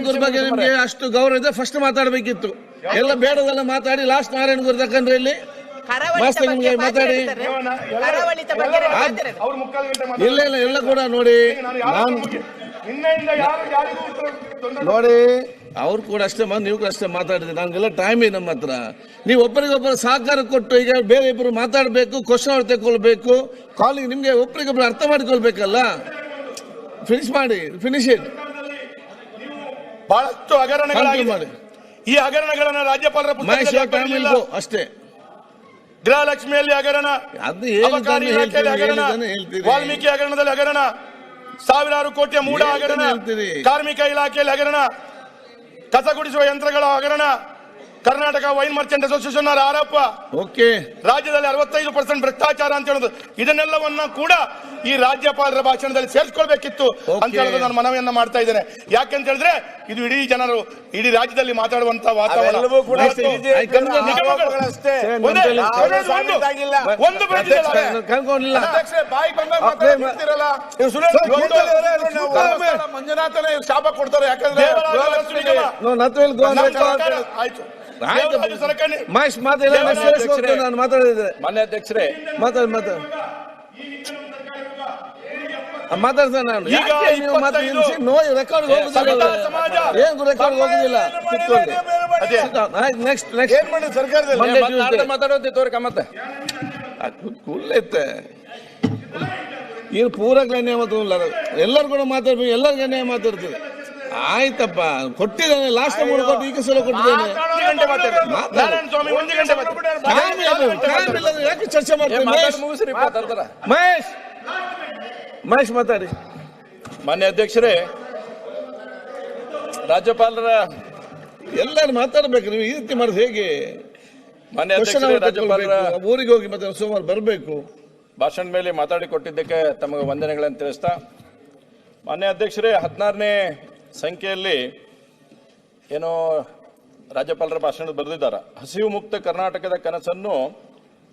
ಗುರು ಬಗ್ಗೆ ನಿಮ್ಗೆ ಅಷ್ಟು ಗೌರವ ಇದೆ. ಫಸ್ಟ್ ಮಾತಾಡ್ಬೇಕಿತ್ತು. ಎಲ್ಲ ಬೇಡದೆಲ್ಲ ಮಾತಾಡಿ ಲಾಸ್ಟ್ ನಾರಾಯಣ ಗುರು ತಕ್ಕಂದ್ರೆ ಇಲ್ಲಿ ಮಾತಾಡಿ. ಇಲ್ಲ ಇಲ್ಲ ಎಲ್ಲ ಕೂಡ ನೋಡಿ. ನೋಡಿ ಅವ್ರು ಕೂಡ ಅಷ್ಟೇ ಮಾ ನೀವು ಕೂಡ ಅಷ್ಟೇ ಮಾತಾಡಿದ್ರಿ. ನಮ್ಗೆಲ್ಲ ಟೈಮ್ ಇದೆ ನಮ್ಮ ಹತ್ರ. ನೀವು ಒಬ್ಬರಿಗೊಬ್ಬರು ಸಹಕಾರ ಕೊಟ್ಟು ಈಗ ಬೇರೆ ಇಬ್ಬರು ಮಾತಾಡಬೇಕು ಕ್ವಶನ್ ಅವ್ರು ತಗೊಳ್ಬೇಕು ಕಾಲಿಗೆ ನಿಮ್ಗೆ ಒಬ್ಬರಿಗೊಬ್ರು ಅರ್ಥ ಮಾಡ್ಕೊಳ್ಬೇಕಲ್ಲ? ಫಿನಿಶ್ ಮಾಡಿ ಫಿನಿಶ್ ಇಟ್ ಬಹಳಷ್ಟು ಹಗರಣಗಳಾಗಿದೆ. ಈ ಹಗರಣಗಳನ್ನ ರಾಜ್ಯಪಾಲರ ಪುಸ್ತಕ ಅಷ್ಟೇ. ಗೃಹಲಕ್ಷ್ಮಿಯಲ್ಲಿ ಹಗರಣ ಹಗರಣ ವಾಲ್ಮೀಕಿ ಹಗರಣದಲ್ಲಿ ಹಗರಣ ಸಾವಿರಾರು ಕೋಟಿಯ ಮೂಡ ಹಗರಣ. ಕಾರ್ಮಿಕ ಇಲಾಖೆಯಲ್ಲಿ ಹಗರಣ ಕಸ ಗುಡಿಸುವ ಯಂತ್ರಗಳ ಹಗರಣ ಕರ್ನಾಟಕ ವೈನ್ ಮರ್ಚೆಂಟ್ ಅಸೋಸಿಯೇಷನ್ ಅವರ ಆರೋಪ ಓಕೆ ರಾಜ್ಯದಲ್ಲಿ ಅರವತ್ತೈದು ಪರ್ಸೆಂಟ್ ಭ್ರಷ್ಟಾಚಾರ ಅಂತ ಹೇಳೋದು ಇದನ್ನೆಲ್ಲವನ್ನ ಕೂಡ ಈ ರಾಜ್ಯಪಾಲರ ಭಾಷಣದಲ್ಲಿ ಸೇರಿಸ್ಕೊಳ್ಬೇಕಿತ್ತು ಅಂತ ಹೇಳಿದ್ರೆ ಹೇಳೋದು ನಾನು ಮನವಿಯನ್ನ ಮಾಡ್ತಾ ಇದ್ದೇನೆ ಯಾಕೆಂತ ಹೇಳಿದ್ರೆ ಇದು ಇಡೀ ಜನರು ಇಡೀ ರಾಜ್ಯದಲ್ಲಿ ಮಾತಾಡುವಂತ ವಾತಾವರಣ ಮಂಜುನಾಥನೇ ಶಾಪ ಕೊಡ್ತಾರೆ ಯಾಕಂದ್ರೆ ಆಯ್ತು ಮಹೇಶ್ ಮಾತಾಡಿಲ್ಲ ನಾನು ಮಾತಾಡಿದ್ರೆ ಮನೆ ಅಧ್ಯಕ್ಷರೇ. ಮಾತಾಡಿ ಮಾತಾಡಿ. ಮಾತಾಡ್ತೇನೆ ನಾನು. ನೀವು ಮಾತಾಡಿ? ನೋ ರೆಕಾರ್ಡ್ ಹೋಗುದಿಲ್ಲ. ಏನ್ ರೆಕಾರ್ಡ್ ಹೋಗುದಿಲ್ಲ. ನೆಕ್ಸ್ಟ್ ನೆಕ್ಸ್ಟ್ ಸರ್ಕಾರದಲ್ಲಿ. ಮಾತಾಡೋದು ಕುಲ್ಲೈತೆ ಮಾತಾಡಲ್ಲ ಎಲ್ಲರೂ ಕೂಡ ಮಾತಾಡ್ಬೇಕು. ಎಲ್ಲರಿಗೂ ನ್ಯಾಯ ಮಾತಾಡ್ತದೆ ಆಯ್ತಪ್ಪ ಕೊಟ್ಟಿದ್ದಾನೆ ಲಾಸ್ಟ್ ಮೂರು ಕೊಟ್ಟು ಈಗ ಸಲ ಕೊಟ್ಟಿದ್ದಾನೆ. ಯಾಕೆ ಚರ್ಚೆ ಮಾಡ್ತೀವಿ ಮಹೇಶ್. ಮಹೇಶ್. ಮಹೇಶ್ ಮಾತಾಡಿ. ಮಾನ್ಯ ಅಧ್ಯಕ್ಷರೇ ರಾಜ್ಯಪಾಲರ ಎಲ್ಲರೂ ಮಾತಾಡ್ಬೇಕು ನೀವು ಈ ರೀತಿ ಮಾಡಿದ್ರೆ ಹೇಗೆ? ಮಾನ್ಯ ಅಧ್ಯಕ್ಷರೇ ರಾಜ್ಯಪಾಲರ ಊರಿಗೆ ಹೋಗಿ ಮತ್ತೆ ಸೋಮವಾರ ಬರಬೇಕು. ಭಾಷಣ ಮೇಲೆ ಮಾತಾಡಿ ಕೊಟ್ಟಿದ್ದಕ್ಕೆ ತಮಗೆ ವಂದನೆಗಳನ್ನು ತಿಳಿಸ್ತಾ ಮಾನ್ಯ ಅಧ್ಯಕ್ಷರೇ ಹದಿನಾರನೇ ಸಂಖ್ಯೆಯಲ್ಲಿ ಏನೋ ರಾಜ್ಯಪಾಲರ ಭಾಷಣ ಬರೆದಿದ್ದಾರೆ. ಹಸಿವು ಮುಕ್ತ ಕರ್ನಾಟಕದ ಕನಸನ್ನು